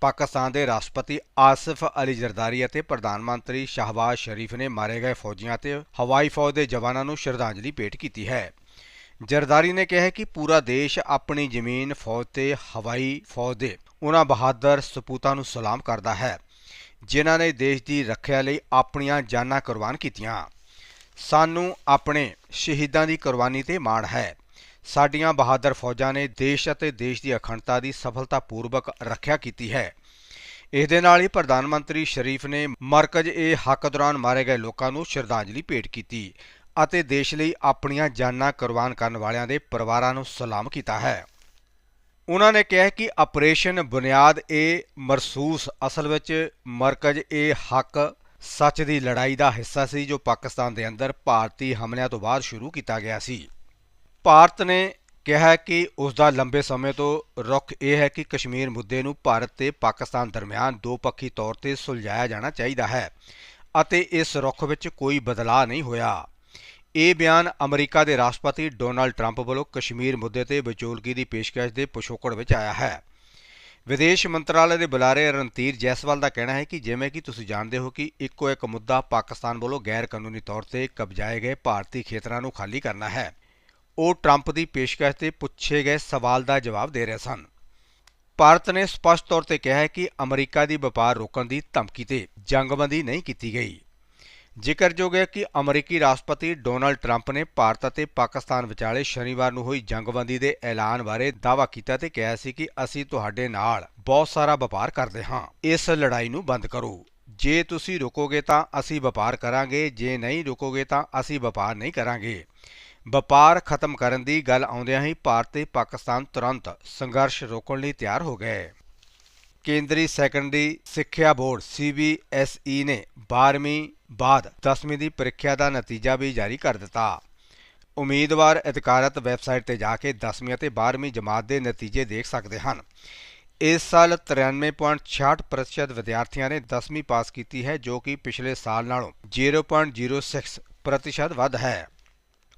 Speaker 1: ਪਾਕਿਸਤਾਨ ਦੇ ਰਾਸ਼ਟਰਪਤੀ ਆਸਿਫ ਅਲੀ ਜ਼ਰਦਾਰੀ ਅਤੇ ਪ੍ਰਧਾਨ ਮੰਤਰੀ ਸ਼ਹਬਾਜ਼ ਸ਼ਰੀਫ ਨੇ ਮਾਰੇ ਗਏ ਫੌਜੀਆਂ ਤੇ ਹਵਾਈ ਫੌਜ ਦੇ ਜਵਾਨਾਂ ਨੂੰ ਸ਼ਰਧਾਂਜਲੀ ਭੇਟ ਕੀਤੀ ਹੈ। ਜ਼ਰਦਾਰੀ ਨੇ ਕਿਹਾ ਕਿ ਪੂਰਾ ਦੇਸ਼ ਆਪਣੀ ਜ਼ਮੀਨ ਫੌਜ ਤੇ ਹਵਾਈ ਫੌਜ ਦੇ ਉਹਨਾਂ ਬਹਾਦਰ ਸਪੂਤਾਂ ਨੂੰ ਸਲਾਮ ਕਰਦਾ ਹੈ। ਜਿਨ੍ਹਾਂ ਨੇ ਦੇਸ਼ ਦੀ ਰੱਖਿਆ ਲਈ ਆਪਣੀਆਂ ਜਾਨਾਂ ਕੁਰਬਾਨ ਕੀਤੀਆਂ। ਸਾਨੂੰ ਆਪਣੇ ਸ਼ਹੀਦਾਂ ਦੀ ਕੁਰਬਾਨੀ ਤੇ ਮਾਣ ਹੈ। ਸਾਡੀਆਂ ਬਹਾਦਰ ਫੌਜਾਂ ਨੇ ਦੇਸ਼ ਅਤੇ ਦੇਸ਼ ਦੀ ਅਖੰਡਤਾ ਦੀ ਸਫਲਤਾਪੂਰਵਕ ਰੱਖਿਆ ਕੀਤੀ ਹੈ। ਇਸ ਦੇ ਨਾਲ ਹੀ ਪ੍ਰਧਾਨ ਮੰਤਰੀ ਸ਼ਰੀਫ ਨੇ ਮਰਕਜ਼ ਏ ਹੱਕ ਦੌਰਾਨ ਮਾਰੇ ਗਏ ਲੋਕਾਂ ਨੂੰ ਸ਼ਰਧਾਂਜਲੀ ਭੇਟ ਕੀਤੀ ਅਤੇ ਦੇਸ਼ ਲਈ ਆਪਣੀਆਂ ਜਾਨਾਂ ਕੁਰਬਾਨ ਕਰਨ ਵਾਲਿਆਂ ਦੇ ਪਰਿਵਾਰਾਂ ਨੂੰ ਸਲਾਮ ਕੀਤਾ ਹੈ। ਉਹਨਾਂ ਨੇ ਕਿਹਾ ਕਿ ਆਪਰੇਸ਼ਨ ਬੁਨਿਆਦ ਇਹ ਮਰਸੂਸ, ਅਸਲ ਵਿੱਚ ਮਰਕਜ਼ ਇਹ ਹੱਕ, ਸੱਚ ਦੀ ਲੜਾਈ ਦਾ ਹਿੱਸਾ ਸੀ ਜੋ ਪਾਕਿਸਤਾਨ ਦੇ ਅੰਦਰ ਭਾਰਤੀ ਹਮਲਿਆਂ ਤੋਂ ਬਾਅਦ ਸ਼ੁਰੂ ਕੀਤਾ ਗਿਆ ਸੀ। ਭਾਰਤ ਨੇ ਕਿਹਾ ਕਿ ਉਸ ਦਾ ਲੰਬੇ ਸਮੇਂ ਤੋਂ ਰੁਖ ਇਹ ਹੈ ਕਿ ਕਸ਼ਮੀਰ ਮੁੱਦੇ ਨੂੰ ਭਾਰਤ ਤੇ ਪਾਕਿਸਤਾਨ ਦਰਮਿਆਨ ਦੋਪੱਖੀ ਤੌਰ ਤੇ ਸੁਲਝਾਇਆ ਜਾਣਾ ਚਾਹੀਦਾ ਹੈ ਅਤੇ ਇਸ ਰੁਖ ਵਿੱਚ ਕੋਈ ਬਦਲਾਅ ਨਹੀਂ ਹੋਇਆ। ਇਹ ਬਿਆਨ ਅਮਰੀਕਾ ਦੇ ਰਾਸ਼ਟਰਪਤੀ ਡੋਨਾਲਡ ਟਰੰਪ ਵੱਲੋਂ ਕਸ਼ਮੀਰ ਮੁੱਦੇ ਤੇ ਵਿਚੋਲਗੀ ਦੀ ਪੇਸ਼ਕਸ਼ ਦੇ ਪਿਛੋਕੜ ਵਿੱਚ ਆਇਆ ਹੈ। ਵਿਦੇਸ਼ ਮੰਤਰਾਲੇ ਦੇ ਬੁਲਾਰੇ ਰਣਧੀਰ ਜੈਸਵਾਲ ਦਾ ਕਹਿਣਾ ਹੈ ਕਿ ਜਿਵੇਂ ਕਿ ਤੁਸੀਂ ਜਾਣਦੇ ਹੋ ਕਿ ਇੱਕੋ ਇੱਕ ਮੁੱਦਾ ਪਾਕਿਸਤਾਨ ਵੱਲੋਂ ਗੈਰ ਕਾਨੂੰਨੀ ਤੌਰ ਤੇ ਕਬਜ਼ਾਏ ਗਏ ਭਾਰਤੀ ਖੇਤਰਾਂ ਨੂੰ ਖਾਲੀ ਕਰਨਾ ਹੈ। ਉਹ ਟਰੰਪ ਦੀ ਪੇਸ਼ਕਸ਼ ਤੇ ਪੁੱਛੇ ਗਏ ਸਵਾਲ ਦਾ ਜਵਾਬ ਦੇ ਰਹੇ ਸਨ। ਭਾਰਤ ਨੇ ਸਪਸ਼ਟ ਤੌਰ ਤੇ ਕਿਹਾ ਹੈ ਕਿ ਅਮਰੀਕਾ ਦੀ ਵਪਾਰ ਰੋਕਣ ਦੀ ਧਮਕੀ ਤੇ ਜੰਗਬੰਦੀ ਨਹੀਂ ਕੀਤੀ ਗਈ। ਜ਼ਿਕਰਯੋਗ ਹੈ ਕਿ ਅਮਰੀਕੀ ਰਾਸ਼ਟਰਪਤੀ ਡੋਨਲਡ ਟਰੰਪ ਨੇ ਭਾਰਤ ਅਤੇ ਪਾਕਿਸਤਾਨ ਵਿਚਾਲੇ ਸ਼ਨੀਵਾਰ ਨੂੰ ਹੋਈ ਜੰਗਬੰਦੀ ਦੇ ਐਲਾਨ ਬਾਰੇ ਦਾਅਵਾ ਕੀਤਾ ਤੇ ਕਿਹਾ ਸੀ ਕਿ ਅਸੀਂ ਤੁਹਾਡੇ ਨਾਲ ਬਹੁਤ ਸਾਰਾ ਵਪਾਰ ਕਰਦੇ ਹਾਂ। ਇਸ ਲੜਾਈ ਨੂੰ ਬੰਦ ਕਰੋ। ਜੇ ਤੁਸੀਂ ਰੁਕੋਗੇ ਤਾਂ ਅਸੀਂ ਵਪਾਰ ਕਰਾਂਗੇ, ਜੇ ਨਹੀਂ ਰੁਕੋਗੇ ਤਾਂ ਅਸੀਂ ਵਪਾਰ ਨਹੀਂ ਕਰਾਂਗੇ। ਵਪਾਰ ਖਤਮ ਕਰਨ ਦੀ ਗੱਲ ਆਉਂਦਿਆਂ ਹੀ ਭਾਰਤ ਤੇ ਪਾਕਿਸਤਾਨ ਤੁਰੰਤ ਸੰਘਰਸ਼ ਰੋਕਣ ਲਈ ਤਿਆਰ ਹੋ ਗਏ। ਕੇਂਦਰੀ ਸੈਕੰਡਰੀ ਸਿੱਖਿਆ ਬੋਰਡ CBSE ਨੇ 12ਵੀਂ ਬਾਅਦ 10ਵੀਂ ਦੀ ਪ੍ਰੀਖਿਆ ਦਾ ਨਤੀਜਾ ਵੀ ਜਾਰੀ ਕਰ ਦਿੱਤਾ। ਉਮੀਦਵਾਰ ਅਧਿਕਾਰਤ ਵੈਬਸਾਈਟ ਤੇ ਜਾ ਕੇ 10ਵੀਂ ਅਤੇ 12ਵੀਂ ਜਮਾਤ ਦੇ ਨਤੀਜੇ ਦੇਖ ਸਕਦੇ ਹਨ। ਇਸ ਸਾਲ 93.66% ਵਿਦਿਆਰਥੀਆਂ ਨੇ 10ਵੀਂ ਪਾਸ ਕੀਤੀ ਹੈ, ਜੋ ਕਿ ਪਿਛਲੇ ਸਾਲ ਨਾਲੋਂ 0.06% ਵੱਧ ਹੈ।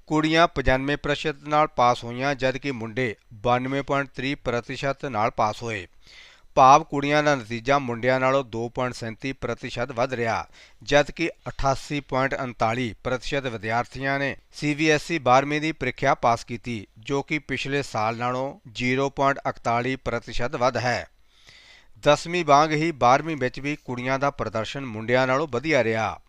Speaker 1: ਕੁੜੀਆਂ 95% ਨਾਲ ਪਾਸ ਹੋਈਆਂ, ਜਦਕਿ ਮੁੰਡੇ 92.3% ਨਾਲ ਪਾਸ ਹੋਏ। ਭਾਵ ਕੁੜੀਆਂ ਦਾ ਨਤੀਜਾ ਮੁੰਡਿਆਂ ਨਾਲੋਂ 2.37% ਵੱਧ ਰਿਹਾ। ਜਦਕਿ 88.39% ਵਿਦਿਆਰਥੀਆਂ ਨੇ CBSE 12ਵੀਂ ਦੀ ਪ੍ਰੀਖਿਆ ਪਾਸ ਕੀਤੀ, ਜੋ ਕਿ ਪਿਛਲੇ ਸਾਲ ਨਾਲੋਂ 0.41% ਵੱਧ ਹੈ। 10ਵੀਂ ਵਾਂਗ ਹੀ 12ਵੀਂ ਵਿੱਚ ਵੀ ਕੁੜੀਆਂ ਦਾ ਪ੍ਰਦਰਸ਼ਨ ਮੁੰਡਿਆਂ ਨਾਲੋਂ ਵਧੀਆ ਰਿਹਾ।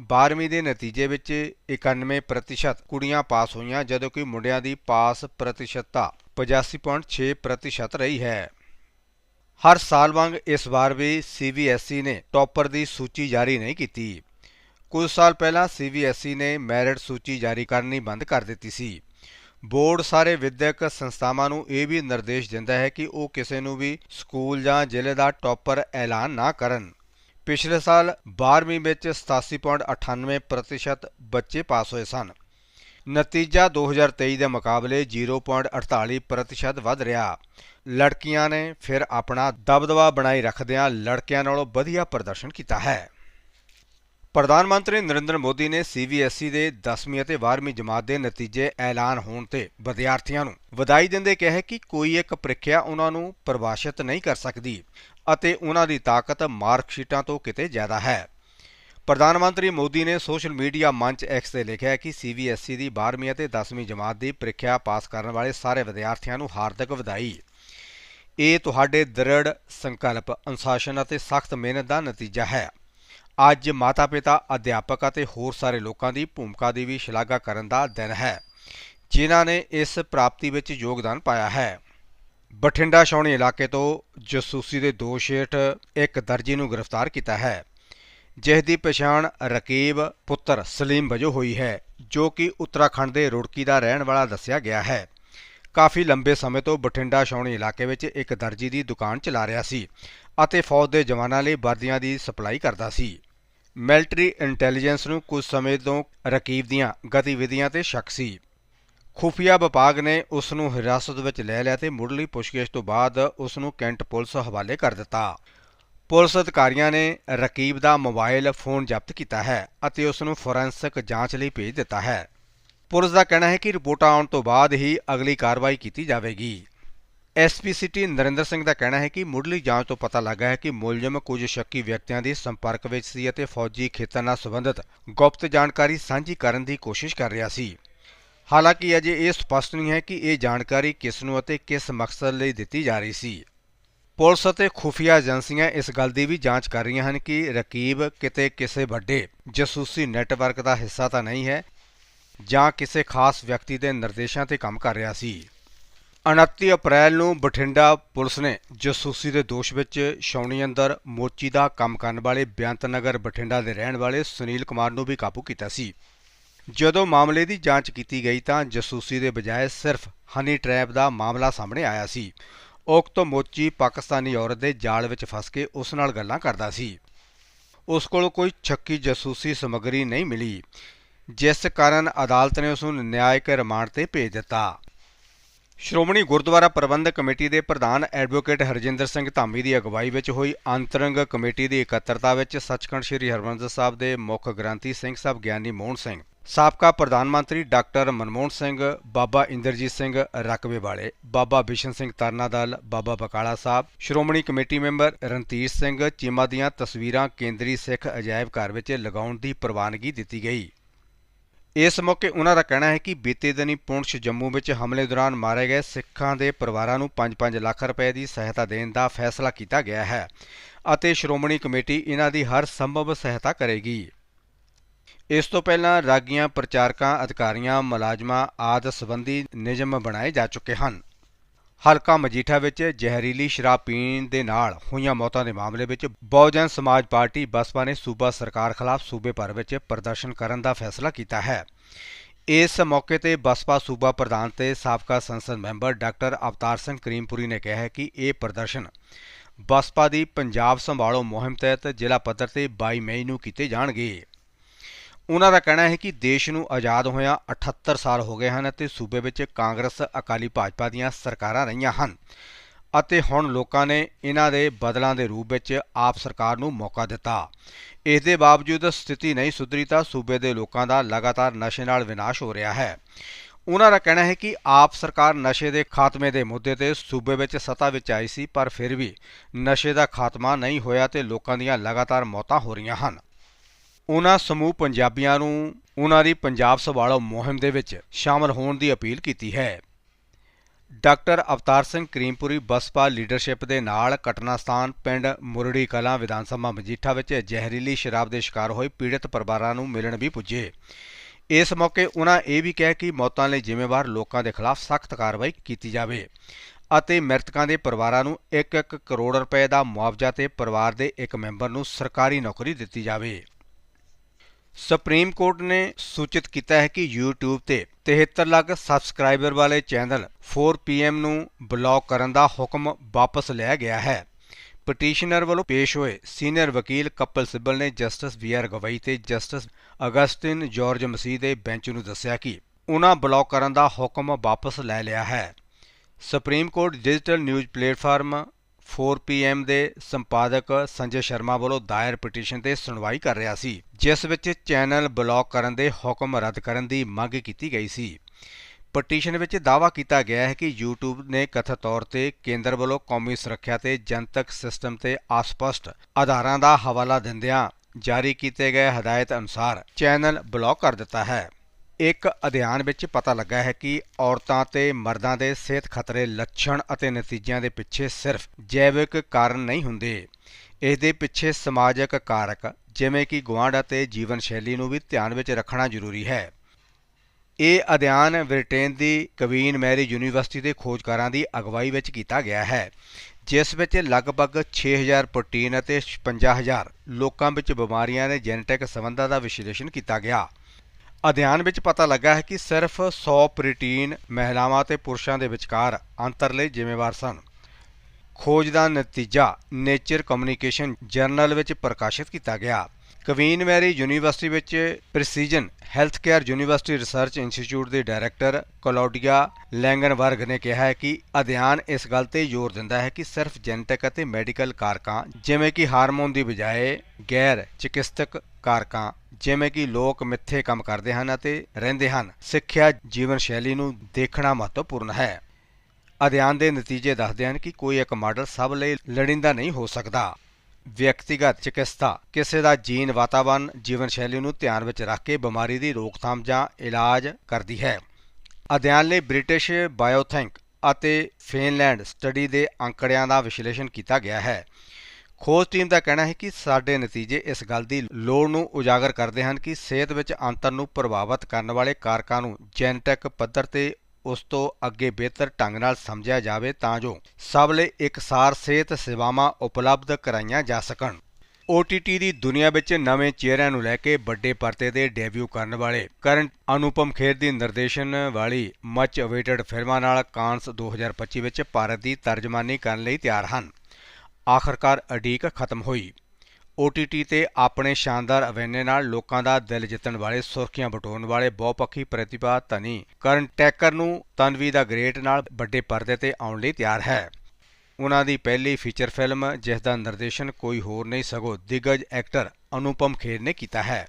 Speaker 1: 12ਵੀਂ ਦੇ ਨਤੀਜੇ ਵਿੱਚ 91% ਕੁੜੀਆਂ ਪਾਸ ਹੋਈਆਂ, ਜਦੋਂ ਕਿ ਮੁੰਡਿਆਂ ਦੀ ਪਾਸ ਪ੍ਰਤੀਸ਼ਤਤਾ 85.6% ਰਹੀ ਹੈ। ਹਰ ਸਾਲ ਵਾਂਗ ਇਸ ਵਾਰ ਵੀ CBSE ਨੇ ਟੌਪਰ ਦੀ ਸੂਚੀ ਜਾਰੀ ਨਹੀਂ ਕੀਤੀ। ਕੁਝ ਸਾਲ ਪਹਿਲਾਂ CBSE ਨੇ ਮੈਰਿਟ ਸੂਚੀ ਜਾਰੀ ਕਰਨੀ ਬੰਦ ਕਰ ਦਿੱਤੀ ਸੀ। ਬੋਰਡ ਸਾਰੇ ਵਿਦਿਅਕ ਸੰਸਥਾਵਾਂ ਨੂੰ ਇਹ ਵੀ ਨਿਰਦੇਸ਼ ਦਿੰਦਾ ਹੈ ਕਿ ਉਹ ਕਿਸੇ ਨੂੰ ਵੀ ਸਕੂਲ ਜਾਂ ਜ਼ਿਲ੍ਹੇ ਦਾ ਟੌਪਰ ਐਲਾਨ ਨਾ ਕਰਨ। ਪਿਛਲੇ ਸਾਲ 12ਵੀਂ ਵਿੱਚ 87.98% ਬੱਚੇ ਪਾਸ ਹੋਏ ਸਨ। ਨਤੀਜਾ 2023 ਦੇ ਮੁਕਾਬਲੇ 0.48% ਵੱਧ ਰਿਹਾ। ਲੜਕੀਆਂ ਨੇ ਫਿਰ ਆਪਣਾ ਦਬਦਬਾ ਬਣਾਈ ਰੱਖਦਿਆਂ ਲੜਕਿਆਂ ਨਾਲੋਂ ਵਧੀਆ ਪ੍ਰਦਰਸ਼ਨ ਕੀਤਾ ਹੈ। ਪ੍ਰਧਾਨ ਮੰਤਰੀ ਨਰਿੰਦਰ ਮੋਦੀ ਨੇ CBSE ਦੇ 10ਵੀਂ ਅਤੇ 12ਵੀਂ ਜਮਾਤ ਦੇ ਨਤੀਜੇ ਐਲਾਨ ਹੋਣ ਤੇ ਵਿਦਿਆਰਥੀਆਂ ਨੂੰ ਵਧਾਈ ਦਿੰਦੇ ਕਿਹਾ ਕਿ ਕੋਈ ਇੱਕ ਪ੍ਰੀਖਿਆ ਉਹਨਾਂ ਨੂੰ ਪਰਿਭਾਸ਼ਿਤ ਨਹੀਂ ਕਰ ਸਕਦੀ ਅਤੇ ਉਹਨਾਂ ਦੀ ਤਾਕਤ ਮਾਰਕਸ਼ੀਟਾਂ ਤੋਂ ਕਿਤੇ ਜ਼ਿਆਦਾ ਹੈ। ਪ੍ਰਧਾਨ ਮੰਤਰੀ ਮੋਦੀ ਨੇ ਸੋਸ਼ਲ ਮੀਡੀਆ ਮੰਚ ਐਕਸ ਤੇ ਲਿਖਿਆ ਕਿ CBSE ਦੀ 12ਵੀਂ ਅਤੇ 10ਵੀਂ ਜਮਾਤ ਦੀ ਪ੍ਰੀਖਿਆ ਪਾਸ ਕਰਨ ਵਾਲੇ ਸਾਰੇ ਵਿਦਿਆਰਥੀਆਂ ਨੂੰ ਹਾਰਦਿਕ ਵਧਾਈ। ਇਹ ਤੁਹਾਡੇ ਦ੍ਰਿੜ ਸੰਕਲਪ, ਅਨੁਸ਼ਾਸਨ ਅਤੇ ਸਖਤ ਮਿਹਨਤ ਦਾ ਨਤੀਜਾ ਹੈ। ਅੱਜ ਮਾਤਾ-ਪਿਤਾ, ਅਧਿਆਪਕ ਅਤੇ ਹੋਰ ਸਾਰੇ ਲੋਕਾਂ ਦੀ ਭੂਮਿਕਾ ਦੀ ਵੀ ਸ਼ਲਾਘਾ ਕਰਨ ਦਾ ਦਿਨ ਹੈ, ਜਿਨ੍ਹਾਂ ਨੇ ਇਸ ਪ੍ਰਾਪਤੀ ਵਿੱਚ ਯੋਗਦਾਨ ਪਾਇਆ ਹੈ। ਬਠਿੰਡਾ ਛਾਉਣੀ ਇਲਾਕੇ ਤੋਂ ਜਸੂਸੀ ਦੇ ਦੋਸ਼ ਹੇਠ ਇੱਕ ਦਰਜੀ ਨੂੰ ਗ੍ਰਿਫਤਾਰ ਕੀਤਾ ਹੈ। ਜਿਸ ਦੀ ਪਛਾਣ ਰਕੀਬ ਪੁੱਤਰ ਸਲੀਮ ਵਜੋਂ ਹੋਈ ਹੈ, ਜੋ ਕਿ ਉੱਤਰਾਖੰਡ ਦੇ ਰੁੜਕੀ ਦਾ ਰਹਿਣ ਵਾਲਾ ਦੱਸਿਆ ਗਿਆ ਹੈ। ਕਾਫੀ ਲੰਬੇ ਸਮੇਂ ਤੋਂ ਬਠਿੰਡਾ ਛਾਉਣੀ ਇਲਾਕੇ ਵਿੱਚ ਇੱਕ ਦਰਜੀ ਦੀ ਦੁਕਾਨ ਚਲਾ ਰਿਹਾ ਸੀ ਅਤੇ ਫੌਜ ਦੇ ਜਵਾਨਾਂ ਲਈ ਵਰਦੀਆਂ ਦੀ ਸਪਲਾਈ ਕਰਦਾ ਸੀ। ਮਿਲਟਰੀ ਇੰਟੈਲੀਜੈਂਸ ਨੂੰ ਕੁਝ ਸਮੇਂ ਤੋਂ ਰਕੀਬ ਦੀਆਂ ਗਤੀਵਿਧੀਆਂ ਤੇ ਸ਼ੱਕ ਸੀ। ਖੁਫੀਆ ਵਿਭਾਗ ਨੇ ਉਸ ਨੂੰ ਹਿਰਾਸਤ ਵਿੱਚ ਲੈ ਲਿਆ ਤੇ ਮੁੱਢਲੀ ਪੁੱਛਗਿੱਛ ਤੋਂ ਬਾਅਦ ਉਸ ਨੂੰ ਕੈਂਟ ਪੁਲਿਸ ਹਵਾਲੇ ਕਰ ਦਿੱਤਾ। ਪੁਲਿਸ ਅਧਿਕਾਰੀਆਂ ਨੇ ਰਕੀਬ ਦਾ ਮੋਬਾਈਲ ਫੋਨ ਜ਼ਬਤ ਕੀਤਾ ਹੈ ਅਤੇ ਉਸ ਨੂੰ ਫੋਰੈਂਸਿਕ ਜਾਂਚ ਲਈ ਭੇਜ ਦਿੱਤਾ ਹੈ। ਪੁਲਿਸ ਦਾ ਕਹਿਣਾ ਹੈ ਕਿ ਰਿਪੋਰਟਾਂ ਆਉਣ ਤੋਂ ਬਾਅਦ ਹੀ ਅਗਲੀ ਕਾਰਵਾਈ ਕੀਤੀ ਜਾਵੇਗੀ। ਐਸਪੀ ਸਿਟੀ ਨਰਿੰਦਰ ਸਿੰਘ ਦਾ ਕਹਿਣਾ ਹੈ ਕਿ ਮੁੱਢਲੀ ਜਾਂਚ ਤੋਂ ਪਤਾ ਲੱਗਾ ਹੈ ਕਿ ਮੁਲਜ਼ਮ ਕੁਝ ਸ਼ੱਕੀ ਵਿਅਕਤੀਆਂ ਦੇ ਸੰਪਰਕ ਵਿੱਚ ਸੀ ਅਤੇ ਫੌਜੀ ਖੇਤਰ ਨਾਲ ਸੰਬੰਧਿਤ ਗੁਪਤ ਜਾਣਕਾਰੀ ਸਾਂਝੀ ਕਰਨ ਦੀ ਕੋਸ਼ਿਸ਼ ਕਰ ਰਿਹਾ ਸੀ। ਹਾਲਾਂਕਿ ਅਜੇ ਇਹ ਸਪਸ਼ਟ ਨਹੀਂ ਹੈ ਕਿ ਇਹ ਜਾਣਕਾਰੀ ਕਿਸ ਨੂੰ ਅਤੇ ਕਿਸ ਮਕਸਦ ਲਈ ਦਿੱਤੀ ਜਾ ਰਹੀ ਸੀ। ਪੁਲਿਸ ਅਤੇ ਖੁਫੀਆ ਏਜੰਸੀਆਂ ਇਸ ਗੱਲ ਦੀ ਵੀ ਜਾਂਚ ਕਰ ਰਹੀਆਂ ਹਨ ਕਿ ਰਕੀਬ ਕਿਤੇ ਕਿਸੇ ਵੱਡੇ ਜਸੂਸੀ ਨੈਟਵਰਕ ਦਾ ਹਿੱਸਾ ਤਾਂ ਨਹੀਂ ਹੈ ਜਾਂ ਕਿਸੇ ਖਾਸ ਵਿਅਕਤੀ ਦੇ ਨਿਰਦੇਸ਼ਾਂ ਤੇ ਕੰਮ ਕਰ ਰਿਹਾ ਸੀ। 29 ਅਪ੍ਰੈਲ ਨੂੰ ਬਠਿੰਡਾ ਪੁਲਿਸ ਨੇ ਜਾਸੂਸੀ ਦੇ ਦੋਸ਼ ਵਿੱਚ ਛਾਉਣੀ ਅੰਦਰ ਮੋਚੀ ਦਾ ਕੰਮ ਕਰਨ ਵਾਲੇ ਬੇਅੰਤ ਨਗਰ ਬਠਿੰਡਾ ਦੇ ਰਹਿਣ ਵਾਲੇ ਸੁਨੀਲ ਕੁਮਾਰ ਨੂੰ ਵੀ ਕਾਬੂ ਕੀਤਾ ਸੀ। ਜਦੋਂ ਮਾਮਲੇ ਦੀ ਜਾਂਚ ਕੀਤੀ ਗਈ ਤਾਂ ਜਸੂਸੀ ਦੇ ਬਜਾਏ ਸਿਰਫ ਹਨੀ ਟ੍ਰੈਪ ਦਾ ਮਾਮਲਾ ਸਾਹਮਣੇ ਆਇਆ ਸੀ। ਉਕਤ ਮੋਚੀ ਪਾਕਿਸਤਾਨੀ ਔਰਤ ਦੇ ਜਾਲ ਵਿੱਚ ਫਸ ਕੇ ਉਸ ਨਾਲ ਗੱਲਾਂ ਕਰਦਾ ਸੀ। ਉਸ ਕੋਲ ਕੋਈ ਛੱਕੀ ਜਸੂਸੀ ਸਮੱਗਰੀ ਨਹੀਂ ਮਿਲੀ, ਜਿਸ ਕਾਰਨ ਅਦਾਲਤ ਨੇ ਉਸ ਨੂੰ ਨਿਆਇਕ ਰਿਮਾਂਡ ਤੇ ਭੇਜ ਦਿੱਤਾ। ਸ਼੍ਰੋਮਣੀ ਗੁਰਦੁਆਰਾ ਪ੍ਰਬੰਧਕ ਕਮੇਟੀ ਦੇ ਪ੍ਰਧਾਨ ਐਡਵੋਕੇਟ ਹਰਜਿੰਦਰ ਸਿੰਘ ਧਾਮੀ ਦੀ ਅਗਵਾਈ ਵਿੱਚ ਹੋਈ ਅੰਤਰੰਗ ਕਮੇਟੀ ਦੀ ਇਕੱਤਰਤਾ ਵਿੱਚ ਸੱਚਖੰਡ ਸ੍ਰੀ ਹਰਮੰਦਰ ਸਾਹਿਬ ਦੇ ਮੁੱਖ ਗ੍ਰੰਥੀ ਸਿੰਘ ਸਾਹਿਬ ਗਿਆਨੀ ਮੋਹਨ ਸਿੰਘ ਸਾਬਕਾ ਪ੍ਰਧਾਨ ਮੰਤਰੀ ਡਾਕਟਰ ਮਨਮੋਹਨ ਸਿੰਘ, ਬਾਬਾ ਇੰਦਰਜੀਤ ਸਿੰਘ ਰਕਬੇ ਵਾਲੇ ਬਾਬਾ ਬਿਸ਼ਨ ਸਿੰਘ ਤਰਨਾਦਲ ਬਾਬਾ ਬਕਾਲਾ ਸਾਹਿਬ, ਸ਼੍ਰੋਮਣੀ ਕਮੇਟੀ ਮੈਂਬਰ ਰਣਧੀਰ ਸਿੰਘ, ਚੀਮਾ ਦੀਆਂ ਤਸਵੀਰਾਂ ਕੇਂਦਰੀ ਸਿੱਖ ਅਜਾਇਬ ਘਰ ਵਿੱਚ ਲਗਾਉਣ ਦੀ ਪ੍ਰਵਾਨਗੀ ਦਿੱਤੀ ਗਈ। ਇਸ ਮੌਕੇ ਉਹਨਾਂ ਦਾ ਕਹਿਣਾ ਹੈ ਕਿ ਬੀਤੇ ਦਿਨੀ ਪੁੰਛ ਜੰਮੂ ਵਿੱਚ ਹਮਲੇ ਦੌਰਾਨ ਮਾਰੇ ਗਏ ਸਿੱਖਾਂ ਦੇ ਪਰਿਵਾਰਾਂ ਨੂੰ 5-5 ਲੱਖ ਰੁਪਏ ਦੀ ਸਹਾਇਤਾ ਦੇਣ ਦਾ ਫੈਸਲਾ ਕੀਤਾ ਗਿਆ ਹੈ ਅਤੇ ਸ਼੍ਰੋਮਣੀ ਕਮੇਟੀ ਇਹਨਾਂ ਦੀ ਹਰ ਸੰਭਵ ਸਹਾਇਤਾ ਕਰੇਗੀ। ਇਸ ਤੋਂ ਪਹਿਲਾਂ ਰਾਗੀਆਂ, ਪ੍ਰਚਾਰਕਾਂ, ਅਧਿਕਾਰੀਆਂ, ਮੁਲਾਜ਼ਮਾਂ ਆਦਿ ਸੰਬੰਧੀ ਨਿਯਮ ਬਣਾਏ ਜਾ ਚੁੱਕੇ ਹਨ। ਹਲਕਾ ਮਜੀਠਾ ਵਿੱਚ ਜ਼ਹਿਰੀਲੀ ਸ਼ਰਾਬ ਪੀਣ ਦੇ ਨਾਲ ਹੋਈਆਂ ਮੌਤਾਂ ਦੇ ਮਾਮਲੇ ਵਿੱਚ ਬਹੁਜਨ ਸਮਾਜ ਪਾਰਟੀ ਬਸਪਾ ਨੇ ਸੂਬਾ ਸਰਕਾਰ ਖਿਲਾਫ ਸੂਬੇ ਭਰ ਵਿੱਚ ਪ੍ਰਦਰਸ਼ਨ ਕਰਨ ਦਾ ਫੈਸਲਾ ਕੀਤਾ ਹੈ। ਇਸ ਮੌਕੇ ਤੇ ਬਸਪਾ ਸੂਬਾ ਪ੍ਰਧਾਨ ਤੇ ਸਾਬਕਾ ਸੰਸਦ ਮੈਂਬਰ ਡਾਕਟਰ ਅਵਤਾਰ ਸਿੰਘ ਕਰੀਮਪੁਰੀ ਨੇ ਕਿਹਾ ਹੈ ਕਿ ਇਹ ਪ੍ਰਦਰਸ਼ਨ ਬਸਪਾ ਦੀ ਪੰਜਾਬ ਸੰਭਾਲੋ ਮੁਹਿੰਮ ਤਹਿਤ ਜ਼ਿਲ੍ਹਾ ਪੱਧਰ ਤੇ 22 ਮਈ ਨੂੰ ਕੀਤੇ ਜਾਣਗੇ। ਉਹਨਾਂ ਦਾ ਕਹਿਣਾ ਹੈ ਕਿ ਦੇਸ਼ ਨੂੰ ਆਜ਼ਾਦ ਹੋਇਆ 78 ਸਾਲ ਹੋ ਗਏ ਹਨ ਅਤੇ ਸੂਬੇ ਵਿੱਚ ਕਾਂਗਰਸ, ਅਕਾਲੀ ਭਾਜਪਾ ਦੀਆਂ ਸਰਕਾਰਾਂ ਰਹੀਆਂ ਹਨ। ਅਤੇ ਹੁਣ ਲੋਕਾਂ ਨੇ ਇਹਨਾਂ ਦੇ ਬਦਲਾਂ ਦੇ ਰੂਪ ਵਿੱਚ ਆਪ ਸਰਕਾਰ ਨੂੰ ਮੌਕਾ ਦਿੱਤਾ। ਇਸ ਦੇ ਬਾਵਜੂਦ ਸਥਿਤੀ ਨਹੀਂ ਸੁਧਰੀ ਤਾਂ ਸੂਬੇ ਦੇ ਲੋਕਾਂ ਦਾ ਲਗਾਤਾਰ ਨਸ਼ੇ ਨਾਲ ਵਿਨਾਸ਼ ਹੋ ਰਿਹਾ ਹੈ। ਉਹਨਾਂ ਦਾ ਕਹਿਣਾ ਹੈ ਕਿ ਆਪ ਸਰਕਾਰ ਨਸ਼ੇ ਦੇ ਖਾਤਮੇ ਦੇ ਮੁੱਦੇ ਤੇ ਸੂਬੇ ਵਿੱਚ ਸੱਤਾ ਵਿੱਚ ਆਈ ਸੀ, ਪਰ ਫਿਰ ਵੀ ਨਸ਼ੇ ਦਾ ਖਾਤਮਾ ਨਹੀਂ ਹੋਇਆ ਤੇ ਲੋਕਾਂ ਦੀਆਂ ਲਗਾਤਾਰ ਮੌਤਾਂ ਹੋ ਰਹੀਆਂ ਹਨ। ਉਹਨਾਂ ਸਮੂਹ ਪੰਜਾਬੀਆਂ ਨੂੰ ਉਹਨਾਂ ਦੀ ਪੰਜਾਬ ਸੰਭਾਲੋ ਮੁਹਿੰਮ ਦੇ ਵਿੱਚ ਸ਼ਾਮਲ ਹੋਣ ਦੀ ਅਪੀਲ ਕੀਤੀ ਹੈ। ਡਾਕਟਰ ਅਵਤਾਰ ਸਿੰਘ ਕਰੀਮਪੁਰੀ ਬਸਪਾ ਲੀਡਰਸ਼ਿਪ ਦੇ ਨਾਲ ਘਟਨਾ ਸਥਾਨ ਪਿੰਡ ਮੁਰੜੀ ਕਲਾਂ ਵਿਧਾਨ ਸਭਾ ਮਜੀਠਾ ਵਿੱਚ ਜ਼ਹਿਰੀਲੀ ਸ਼ਰਾਬ ਦੇ ਸ਼ਿਕਾਰ ਹੋਏ ਪੀੜਤ ਪਰਿਵਾਰਾਂ ਨੂੰ ਮਿਲਣ ਵੀ ਪੁੱਜੇ। ਇਸ ਮੌਕੇ ਉਹਨਾਂ ਇਹ ਵੀ ਕਿਹਾ ਕਿ ਮੌਤਾਂ ਲਈ ਜ਼ਿੰਮੇਵਾਰ ਲੋਕਾਂ ਦੇ ਖਿਲਾਫ ਸਖਤ ਕਾਰਵਾਈ ਕੀਤੀ ਜਾਵੇ ਅਤੇ ਮ੍ਰਿਤਕਾਂ ਦੇ ਪਰਿਵਾਰਾਂ ਨੂੰ 1-1 ਕਰੋੜ ਰੁਪਏ ਦਾ ਮੁਆਵਜ਼ਾ ਤੇ ਪਰਿਵਾਰ ਦੇ ਇੱਕ ਮੈਂਬਰ ਨੂੰ ਸਰਕਾਰੀ ਨੌਕਰੀ ਦਿੱਤੀ ਜਾਵੇ। ਸੁਪਰੀਮ ਕੋਰਟ ਨੇ ਸੂਚਿਤ ਕੀਤਾ ਹੈ ਕਿ YouTube ਤੇ 73 ਲੱਖ ਸਬਸਕ੍ਰਾਈਬਰ ਵਾਲੇ ਚੈਨਲ 4PM ਨੂੰ ਬਲੌਕ ਕਰਨ ਦਾ ਹੁਕਮ ਵਾਪਸ ਲਿਆ ਗਿਆ ਹੈ। ਪਟੀਸ਼ਨਰ ਵੱਲੋਂ ਪੇਸ਼ ਹੋਏ ਸੀਨੀਅਰ ਵਕੀਲ ਕਪਲ ਸਿੱਬਲ ਨੇ ਜਸਟਿਸ ਵੀ ਆਰ ਗਵਈ ਤੇ ਜਸਟਿਸ ਅਗਸਟਿਨ ਜਾਰਜ ਮਸੀਹ ਦੇ ਬੈਂਚ ਨੂੰ ਦੱਸਿਆ ਕਿ ਉਹਨਾਂ ਬਲੌਕ ਕਰਨ ਦਾ ਹੁਕਮ ਵਾਪਸ ਲੈ ਲਿਆ ਹੈ। Supreme Court digital news platform 4PM ਦੇ ਸੰਪਾਦਕ ਸੰਜੇ ਸ਼ਰਮਾ ਵੱਲੋਂ ਦਾਇਰ ਪਟੀਸ਼ਨ ਤੇ ਸੁਣਵਾਈ ਕਰ ਰਿਹਾ ਸੀ, ਜਿਸ ਵਿੱਚ ਚੈਨਲ ਬਲੌਕ ਕਰਨ ਦੇ ਹੁਕਮ ਰੱਦ ਕਰਨ ਦੀ ਮੰਗ ਕੀਤੀ ਗਈ ਸੀ। ਪਟੀਸ਼ਨ ਵਿੱਚ ਦਾਅਵਾ ਕੀਤਾ ਗਿਆ ਹੈ ਕਿ YouTube ਨੇ ਕਥਿਤ ਤੌਰ ਤੇ ਕੇਂਦਰ ਵੱਲੋਂ ਕੌਮੀ ਸੁਰੱਖਿਆ ਤੇ ਜਨਤਕ ਸਿਸਟਮ ਤੇ ਅਸਪਸ਼ਟ ਆਧਾਰਾਂ ਦਾ ਹਵਾਲਾ ਦਿੰਦਿਆਂ ਜਾਰੀ ਕੀਤੇ ਗਏ ਹਦਾਇਤ ਅਨੁਸਾਰ ਚੈਨਲ ਬਲੌਕ ਕਰ ਦਿੱਤਾ ਹੈ। ਇੱਕ ਅਧਿਐਨ ਵਿੱਚ ਪਤਾ ਲੱਗਾ ਹੈ ਕਿ ਔਰਤਾਂ ਤੇ ਮਰਦਾਂ ਦੇ ਸਿਹਤ ਖਤਰੇ ਲੱਛਣ ਅਤੇ ਨਤੀਜਿਆਂ ਦੇ ਪਿੱਛੇ ਸਿਰਫ ਜੈਵਿਕ ਕਾਰਨ ਨਹੀਂ ਹੁੰਦੇ। ਇਸ ਦੇ ਪਿੱਛੇ ਸਮਾਜਿਕ ਕਾਰਕ, ਜਿਵੇਂ ਕਿ ਗੁਆਂਢ ਅਤੇ ਜੀਵਨ ਸ਼ੈਲੀ ਨੂੰ ਵੀ ਧਿਆਨ ਵਿੱਚ ਰੱਖਣਾ ਜ਼ਰੂਰੀ ਹੈ। ਇਹ ਅਧਿਐਨ ਬ੍ਰਿਟੇਨ ਦੀ ਕਵੀਨ ਮੈਰੀ ਯੂਨੀਵਰਸਿਟੀ ਦੇ ਖੋਜਕਾਰਾਂ ਦੀ ਅਗਵਾਈ ਵਿੱਚ ਕੀਤਾ ਗਿਆ ਹੈ, ਜਿਸ ਵਿੱਚ ਲਗਭਗ 6000 ਪ੍ਰੋਟੀਨ ਅਤੇ 55000 ਲੋਕਾਂ ਵਿੱਚ ਬਿਮਾਰੀਆਂ ਦੇ ਜੈਨੇਟਿਕ ਸੰਬੰਧਾਂ ਦਾ ਵਿਸ਼ਲੇਸ਼ਣ ਕੀਤਾ ਗਿਆ। ਅਧਿਐਨ ਵਿੱਚ ਪਤਾ ਲੱਗਾ ਹੈ ਕਿ ਸਿਰਫ 100 ਪ੍ਰੋਟੀਨ ਮਹਿਲਾਵਾਂ ਅਤੇ ਪੁਰਸ਼ਾਂ ਦੇ ਵਿਚਕਾਰ ਅੰਤਰ ਲਈ ਜ਼ਿੰਮੇਵਾਰ ਸਨ। ਖੋਜ ਦਾ ਨਤੀਜਾ ਨੇਚਰ ਕਮਿਊਨੀਕੇਸ਼ਨ ਜਰਨਲ ਵਿੱਚ ਪ੍ਰਕਾਸ਼ਿਤ ਕੀਤਾ ਗਿਆ। ਕਵੀਨ ਮੈਰੀ ਯੂਨੀਵਰਸਿਟੀ ਵਿੱਚ precision health care university research institute ਦੇ ਡਾਇਰੈਕਟਰ ਕਲੌਡੀਆ ਲੈਂਗਨਵਰਗ ਨੇ ਕਿਹਾ ਹੈ ਕਿ ਅਧਿਐਨ ਇਸ ਗੱਲ ਤੇ ਜ਼ੋਰ ਦਿੰਦਾ ਹੈ ਕਿ ਸਿਰਫ ਜੈਨੇਟਿਕ ਅਤੇ ਮੈਡੀਕਲ ਕਾਰਕਾਂ, ਜਿਵੇਂ ਕਿ ਹਾਰਮੋਨ ਦੀ ਬਜਾਏ ਗੈਰ ਚਿਕਿਤਸਕ ਕਾਰਕਾਂ, ਜਿਵੇਂ ਕਿ ਲੋਕ ਮਿੱਥੇ ਕੰਮ ਕਰਦੇ ਹਨ ਅਤੇ ਰਹਿੰਦੇ ਹਨ, ਸਿੱਖਿਆ ਜੀਵਨ ਸ਼ੈਲੀ ਨੂੰ ਦੇਖਣਾ ਮਹੱਤਵਪੂਰਨ ਹੈ। ਅਧਿਐਨ ਦੇ ਨਤੀਜੇ ਦੱਸਦੇ ਹਨ ਕਿ ਕੋਈ ਇੱਕ ਮਾਡਲ ਸਭ ਲਈ ਲੜਿੰਦਾ ਨਹੀਂ ਹੋ ਸਕਦਾ। ਵਿਅਕਤੀਗਤ ਚਿਕਿਤਸਾ, ਕਿਸੇ ਦਾ ਜੀਨ ਵਾਤਾਵਰਣ ਜੀਵਨ ਸ਼ੈਲੀ ਨੂੰ ਧਿਆਨ ਵਿੱਚ ਰੱਖ ਕੇ ਬਿਮਾਰੀ ਦੀ ਰੋਕਥਾਮ ਜਾਂ ਇਲਾਜ ਕਰਦੀ ਹੈ। ਅਧਿਐਨ ਲਈ ਬ੍ਰਿਟਿਸ਼ ਬਾਇਓਥਿੰਕ ਅਤੇ ਫਿਨਲੈਂਡ ਸਟੱਡੀ ਦੇ ਅੰਕੜਿਆਂ ਦਾ ਵਿਸ਼ਲੇਸ਼ਣ ਕੀਤਾ ਗਿਆ ਹੈ। ਖੋਜ ਟੀਮ ਦਾ ਕਹਿਣਾ ਹੈ ਕਿ ਸਾਡੇ ਨਤੀਜੇ ਇਸ ਗੱਲ ਦੀ ਲੋੜ ਨੂੰ ਉਜਾਗਰ ਕਰਦੇ ਹਨ ਕਿ ਸਿਹਤ ਵਿੱਚ ਅੰਤਰ ਨੂੰ ਪ੍ਰਭਾਵਿਤ ਕਰਨ ਵਾਲੇ ਕਾਰਕਾਂ ਨੂੰ ਜੈਨੇਟਿਕ ਪੱਧਰ ਤੇ ਉਸ ਤੋਂ ਅੱਗੇ ਬਿਹਤਰ ਢੰਗ ਨਾਲ ਸਮਝਿਆ ਜਾਵੇ ਤਾਂ ਜੋ ਸਭ ਲਈ ਇਕਸਾਰ ਸਿਹਤ ਸੇਵਾਵਾਂ ਉਪਲਬਧ ਕਰਾਈਆਂ ਜਾ ਸਕਣ। OTT ਦੀ ਦੁਨੀਆ ਵਿੱਚ ਨਵੇਂ ਚਿਹਰਿਆਂ ਨੂੰ ਲੈ ਕੇ ਵੱਡੇ ਪਰਦੇ ਤੇ ਡੈਬਿਊ ਕਰਨ ਵਾਲੇ ਕਰਨ ਅਨੁਪਮ ਖੇਰ ਦੀ ਨਿਰਦੇਸ਼ਨ ਵਾਲੀ ਮਚ ਅਵੇਟਡ ਫਿਲਮਾਂ ਨਾਲ ਕਾਂਸ 2025 ਵਿੱਚ ਭਾਰਤ ਦੀ ਤਰਜਮਾਨੀ ਕਰਨ ਲਈ ਤਿਆਰ ਹਨ। ਆਖਰਕਾਰ ਅਡੀਕ ਖਤਮ ਹੋਈ। OTT ਤੇ ਆਪਣੇ ਸ਼ਾਨਦਾਰ ਅਭਿਨੈ ਨਾਲ ਲੋਕਾਂ ਦਾ ਦਿਲ ਜਿੱਤਣ ਵਾਲੇ, ਸੁਰਖੀਆਂ ਬਟੋਰਨ ਵਾਲੇ ਬਹੁਪੱਖੀ ਪ੍ਰਤਿਭਾ ਧਨੀ ਕਰਨ ਟੈਕਰ ਨੂੰ ਤਨਵੀ ਦਾ ਗ੍ਰੇਟ ਨਾਲ ਵੱਡੇ ਪਰਦੇ ਤੇ ਆਉਣ ਲਈ ਤਿਆਰ ਹੈ। ਉਹਨਾਂ ਦੀ ਪਹਿਲੀ ਫੀਚਰ ਫਿਲਮ ਜਿਸ ਦਾ ਨਿਰਦੇਸ਼ਨ ਕੋਈ ਹੋਰ ਨਹੀਂ ਸਗੋਂ ਦਿਗਜ ਐਕਟਰ ਅਨੁਪਮ ਖੇਰ ਨੇ ਕੀਤਾ ਹੈ।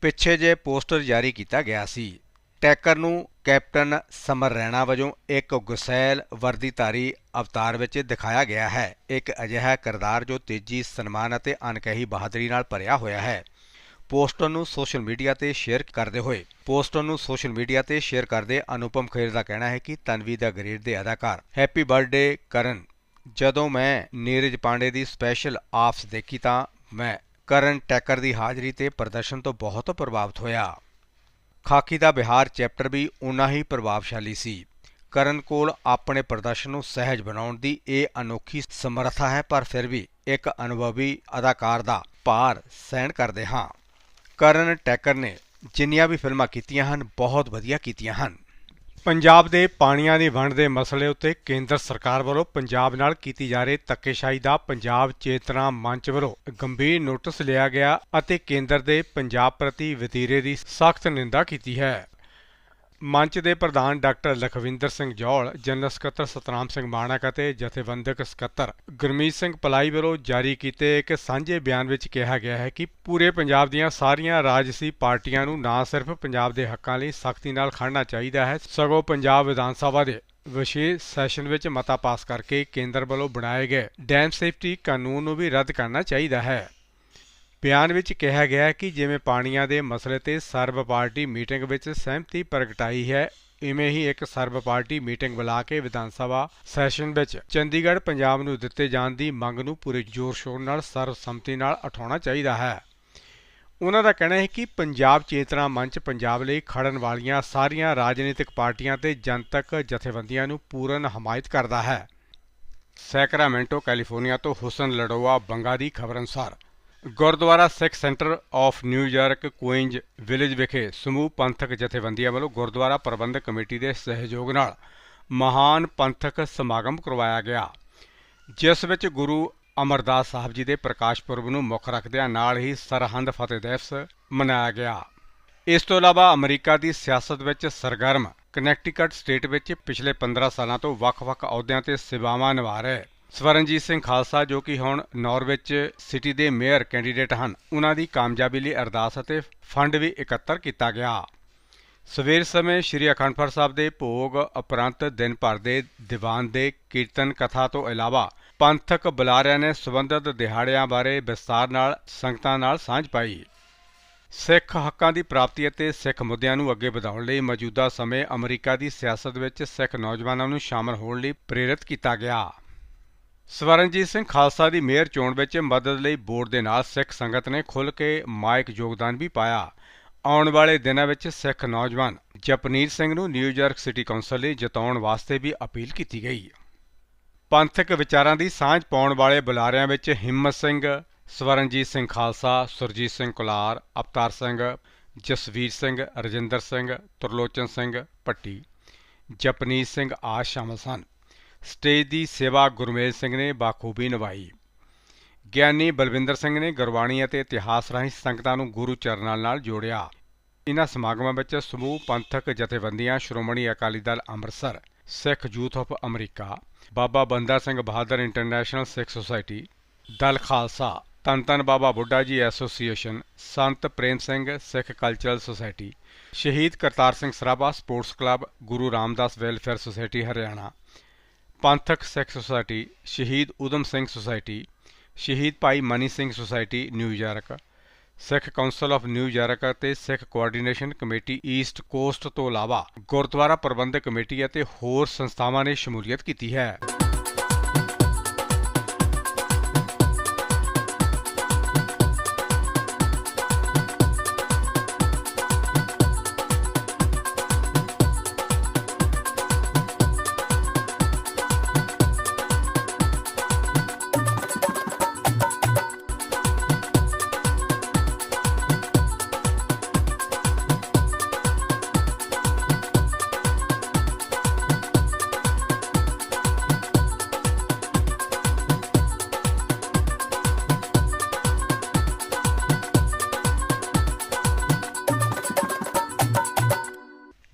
Speaker 1: ਪਿੱਛੇ ਜੇ ਪੋਸਟਰ ਜਾਰੀ ਕੀਤਾ ਗਿਆ ਸੀ। ਟੈਕਰ ਨੂੰ ਕੈਪਟਨ ਸਮਰ ਰੈਣਾ ਵਜੋਂ ਇੱਕ ਗੁਸੈਲ ਵਰਦੀਧਾਰੀ ਅਵਤਾਰ ਵਿੱਚ ਦਿਖਾਇਆ ਗਿਆ ਹੈ। ਇੱਕ ਅਜਿਹਾ ਕਿਰਦਾਰ ਜੋ ਤੇਜ਼ੀ, ਸਨਮਾਨ ਅਤੇ ਅਣਕਹੀ ਬਹਾਦਰੀ ਨਾਲ ਭਰਿਆ ਹੋਇਆ ਹੈ। ਪੋਸਟਰ ਨੂੰ ਸੋਸ਼ਲ ਮੀਡੀਆ ਤੇ ਸ਼ੇਅਰ ਕਰਦੇ ਹੋਏ ਪੋਸਟਰ ਨੂੰ ਸੋਸ਼ਲ ਮੀਡੀਆ ਤੇ ਸ਼ੇਅਰ ਕਰਦੇ ਅਨੁਪਮ ਖੇਰ ਦਾ ਕਹਿਣਾ ਹੈ ਕਿ ਤਨਵੀ ਦਾ ਗ੍ਰੇਡ ਦੇ ਅਦਾਕਾਰ। ਹੈਪੀ ਬਰਥਡੇ ਕਰਨ। ਜਦੋਂ ਮੈਂ ਨੀਰਜ ਪਾਂਡੇ ਦੀ ਸਪੈਸ਼ਲ ਆਫਸ ਦੇਖੀ ਤਾਂ ਮੈਂ ਕਰਨ ਟੈਕਰ ਦੀ ਹਾਜ਼ਰੀ ਤੇ ਪ੍ਰਦਰਸ਼ਨ ਤੋਂ ਬਹੁਤ ਪ੍ਰਭਾਵਿਤ ਹੋਇਆ। ਖਾਕੀ ਦਾ ਬਿਹਾਰ ਚੈਪਟਰ ਵੀ ਉਨਾ ਹੀ ਪ੍ਰਭਾਵਸ਼ਾਲੀ ਸੀ। ਕਰਨ ਕੋਲ ਆਪਣੇ ਪ੍ਰਦਰਸ਼ਨ ਨੂੰ ਸਹਿਜ ਬਣਾਉਣ ਦੀ ਇਹ ਅਨੋਖੀ ਸਮਰੱਥਾ ਹੈ, ਪਰ ਫਿਰ ਵੀ ਇੱਕ ਅਨੁਭਵੀ ਅਦਾਕਾਰ ਦਾ ਭਾਰ ਸਹਿਣ ਕਰਦੇ ਹਾਂ। ਕਰਨ ਟੈਕਰ ਨੇ ਜਿੰਨੀਆਂ ਵੀ ਫਿਲਮਾਂ ਕੀਤੀਆਂ ਹਨ, ਬਹੁਤ ਵਧੀਆ ਕੀਤੀਆਂ ਹਨ। ਪੰਜਾਬ ਦੇ ਪਾਣੀਆਂ ਦੀ ਵੰਡ ਦੇ ਮਸਲੇ ਉੱਤੇ ਕੇਂਦਰ ਸਰਕਾਰ ਵੱਲੋਂ ਪੰਜਾਬ ਨਾਲ ਕੀਤੀ ਜਾ ਰਹੀ ਧੱਕੇਸ਼ਾਹੀ ਦਾ ਪੰਜਾਬ ਚੇਤਨਾ ਮੰਚ ਵੱਲੋਂ ਗੰਭੀਰ ਨੋਟਿਸ ਲਿਆ ਗਿਆ ਅਤੇ ਕੇਂਦਰ ਦੇ ਪੰਜਾਬ ਪ੍ਰਤੀ ਵਤੀਰੇ ਦੀ ਸਖਤ ਨਿੰਦਾ ਕੀਤੀ ਹੈ। ਮੰਚ ਦੇ ਪ੍ਰਧਾਨ ਡਾਕਟਰ ਲਖਵਿੰਦਰ ਸਿੰਘ ਜੌਲ, ਜਨਰਲ ਸਕੱਤਰ ਸਤਨਾਮ ਸਿੰਘ ਮਾਣਕ ਅਤੇ ਜਥੇਬੰਦਕ ਸਕੱਤਰ ਗੁਰਮੀਤ ਸਿੰਘ ਪਲਾਈ ਵੱਲੋਂ ਜਾਰੀ ਕੀਤੇ ਇੱਕ ਸਾਂਝੇ ਬਿਆਨ ਵਿੱਚ ਕਿਹਾ ਗਿਆ ਹੈ ਕਿ ਪੂਰੇ ਪੰਜਾਬ ਦੀਆਂ ਸਾਰੀਆਂ ਰਾਜਸੀ ਪਾਰਟੀਆਂ ਨੂੰ ਨਾ ਸਿਰਫ ਪੰਜਾਬ ਦੇ ਹੱਕਾਂ ਲਈ ਸਖਤੀ ਨਾਲ ਖੜਨਾ ਚਾਹੀਦਾ ਹੈ, ਸਗੋਂ ਪੰਜਾਬ ਵਿਧਾਨ ਸਭਾ ਦੇ ਵਿਸ਼ੇਸ਼ ਸੈਸ਼ਨ ਵਿੱਚ ਮਤਾ ਪਾਸ ਕਰਕੇ ਕੇਂਦਰ ਵੱਲੋਂ ਬਣਾਏ ਗਏ ਡੈਮ ਸੇਫਟੀ ਕਾਨੂੰਨ ਨੂੰ ਵੀ ਰੱਦ ਕਰਨਾ ਚਾਹੀਦਾ ਹੈ। ਬਿਆਨ ਵਿੱਚ ਕਿਹਾ ਗਿਆ ਕਿ ਜਿਵੇਂ ਪਾਣੀਆਂ ਦੇ ਮਸਲੇ ਤੇ ਸਰਬ ਪਾਰਟੀ ਮੀਟਿੰਗ ਵਿੱਚ ਸਹਿਮਤੀ ਪ੍ਰਗਟਾਈ ਹੈ, ਇਵੇਂ ਹੀ ਇੱਕ ਸਰਬ ਪਾਰਟੀ ਮੀਟਿੰਗ ਬੁਲਾ ਕੇ ਵਿਧਾਨ ਸਭਾ ਸੈਸ਼ਨ ਵਿੱਚ ਚੰਡੀਗੜ੍ਹ, ਪੰਜਾਬ ਨੂੰ ਦਿੱਤੇ ਜਾਣ ਦੀ ਮੰਗ ਨੂੰ ਪੂਰੇ ਜ਼ੋਰ ਸ਼ੋਰ ਨਾਲ ਸਰਬਸੰਮਤੀ ਨਾਲ ਉਠਾਉਣਾ ਚਾਹੀਦਾ ਹੈ। ਉਹਨਾਂ ਦਾ ਕਹਿਣਾ ਹੈ ਕਿ ਪੰਜਾਬ ਚੇਤਨਾ ਮੰਚ ਪੰਜਾਬ ਲਈ ਖੜਨ ਵਾਲੀਆਂ ਸਾਰੀਆਂ ਰਾਜਨੀਤਿਕ ਪਾਰਟੀਆਂ ਤੇ ਜਨਤਕ ਜਥੇਬੰਦੀਆਂ ਨੂੰ ਪੂਰਨ ਹਮਾਇਤ ਕਰਦਾ ਹੈ। ਸੈਕਰਾਮੈਂਟੋ, ਕੈਲੀਫੋਰਨੀਆ ਤੋਂ ਹੁਸਨ ਲੜੋਆ, ਬੰਗਾ ਦੀ ਖਬਰ ਅਨੁਸਾਰ। Gurdwara Sikh centre of New York Queens village ਵਿਖੇ ਸਮੂਹ ਪੰਥਕ ਜਥੇਬੰਦੀਆਂ ਵੱਲੋਂ ਗੁਰਦੁਆਰਾ ਪ੍ਰਬੰਧਕ ਕਮੇਟੀ ਦੇ ਸਹਿਯੋਗ ਨਾਲ ਮਹਾਨ ਪੰਥਕ ਸਮਾਗਮ ਕਰਵਾਇਆ ਗਿਆ, ਜਿਸ ਵਿੱਚ ਗੁਰੂ ਅਮਰਦਾਸ ਸਾਹਿਬ ਜੀ ਦੇ ਪ੍ਰਕਾਸ਼ ਪੁਰਬ ਨੂੰ ਮੁੱਖ ਰੱਖਦਿਆਂ ਨਾਲ ਹੀ ਸਰਹੰਦ ਫਤਿਹ ਦਿਵਸ ਮਨਾਇਆ ਗਿਆ। ਇਸ ਤੋਂ ਇਲਾਵਾ ਅਮਰੀਕਾ ਦੀ ਸਿਆਸਤ ਵਿੱਚ ਸਰਗਰਮ, ਕਨੈਕਟੀਕਟ ਸਟੇਟ ਵਿੱਚ ਪਿਛਲੇ 15 ਸਾਲਾਂ ਤੋਂ ਵੱਖ-ਵੱਖ ਅਹੁਦਿਆਂ ਤੇ ਸੇਵਾਵਾਂ ਨਿਭਾ ਰਹੇ ਸਵਰਨਜੀਤ ਸਿੰਘ ਖਾਲਸਾ ਜੋ ਕਿ ਹੁਣ ਨਾਰਵਿਚ ਸਿਟੀ ਦੇ ਮੇਅਰ ਕੈਂਡੀਡੇਟ ਹਨ, ਉਹਨਾਂ ਦੀ ਕਾਮਯਾਬੀ ਲਈ ਅਰਦਾਸ ਅਤੇ ਫੰਡ ਵੀ ਇਕੱਤਰ ਕੀਤਾ ਗਿਆ। ਸਵੇਰ ਸਮੇਂ ਸ੍ਰੀ ਅਖੰਡ ਪਾਠ ਸਾਹਿਬ ਦੇ ਭੋਗ ਉਪਰੰਤ ਦਿਨ ਭਰ ਦੇ ਦੀਵਾਨ ਦੇ ਕੀਰਤਨ ਕਥਾ ਤੋਂ ਇਲਾਵਾ ਪੰਥਕ ਬੁਲਾਰਿਆਂ ਨੇ ਸਬੰਧਤ ਦਿਹਾੜਿਆਂ ਬਾਰੇ ਵਿਸਤਾਰ ਨਾਲ, ਸੰਗਤਾਂ ਨਾਲ ਸਾਂਝ ਪਾਈ। ਸਿੱਖ ਹੱਕਾਂ ਦੀ ਪ੍ਰਾਪਤੀ ਅਤੇ ਸਿੱਖ ਮੁੱਦਿਆਂ ਨੂੰ ਅੱਗੇ ਵਧਾਉਣ ਲਈ ਮੌਜੂਦਾ ਸਮੇਂ ਅਮਰੀਕਾ ਦੀ ਸਿਆਸਤ ਵਿੱਚ ਸਿੱਖ ਨੌਜਵਾਨਾਂ ਨੂੰ ਸ਼ਾਮਲ ਹੋਣ ਲਈ ਪ੍ਰੇਰਿਤ ਕੀਤਾ ਗਿਆ। ਸਵਰਨਜੀਤ ਸਿੰਘ ਖਾਲਸਾ ਦੀ ਮੇਅਰ ਚੋਣ ਵਿੱਚ ਮਦਦ ਲਈ ਬੋਰਡ ਦੇ ਨਾਲ ਸਿੱਖ ਸੰਗਤ ਨੇ ਖੁੱਲ੍ਹ ਕੇ ਮਾਇਕ ਯੋਗਦਾਨ ਵੀ ਪਾਇਆ। ਆਉਣ ਵਾਲੇ ਦਿਨਾਂ ਵਿੱਚ ਸਿੱਖ ਨੌਜਵਾਨ ਜਪਨੀਤ ਸਿੰਘ ਨੂੰ ਨਿਊਯਾਰਕ ਸਿਟੀ ਕੌਂਸਲ ਲਈ ਜਿਤਾਉਣ ਵਾਸਤੇ ਵੀ ਅਪੀਲ ਕੀਤੀ ਗਈ। ਪੰਥਕ ਵਿਚਾਰਾਂ ਦੀ ਸਾਂਝ ਪਾਉਣ ਵਾਲੇ ਬੁਲਾਰਿਆਂ ਵਿੱਚ ਹਿੰਮਤ ਸਿੰਘ, ਸਵਰਨਜੀਤ ਸਿੰਘ ਖਾਲਸਾ, ਸੁਰਜੀਤ ਸਿੰਘ ਕੁਲਾਰ, ਅਵਤਾਰ ਸਿੰਘ, ਜਸਵੀਰ ਸਿੰਘ, ਰਜਿੰਦਰ ਸਿੰਘ, ਤੁਰਲੋਚਨ ਸਿੰਘ ਪੱਟੀ ਜਪਨੀਤ ਸਿੰਘ ਆ ਸ਼ਾਮਲ ਸਨ। ਸਟੇਜ ਦੀ ਸੇਵਾ ਗੁਰਮੇਲ ਸਿੰਘ ਨੇ ਬਾਖੂਬੀ ਨਿਭਾਈ। ਗਿਆਨੀ ਬਲਵਿੰਦਰ ਸਿੰਘ ਨੇ ਗੁਰਬਾਣੀ ਅਤੇ ਇਤਿਹਾਸ ਰਾਹੀਂ ਸੰਗਤਾਂ ਨੂੰ ਗੁਰੂ ਚਰਨਾਂ ਨਾਲ ਜੋੜਿਆ। ਇਨ੍ਹਾਂ ਸਮਾਗਮਾਂ ਵਿੱਚ ਸਮੂਹ, ਪੰਥਕ ਜਥੇਬੰਦੀਆਂ, Shiromani Akali Dal Amritsar, Sikh youth of America, Baba Banda Singh Bahadar international Sikh society, Dal Khalsa ਤਨ ਧੰਨ Baba Buddha ji association, Sant Prem Singh Sikh cultural society, Shaheed Kartar Singh Sarabha sports club, Guru Ramdas welfare society Haryana Panthak Sikh society Shaheed Udham Singh society, Shaheed Bhai Mani Singh society New York Sikh council of New York ਅਤੇ Sikh coordination committee east coast ਤੋਂ ਇਲਾਵਾ ਗੁਰਦੁਆਰਾ ਪ੍ਰਬੰਧਕ committee ਅਤੇ ਹੋਰ ਸੰਸਥਾਵਾਂ ਨੇ ਸ਼ਮੂਲੀਅਤ ਕੀਤੀ ਹੈ।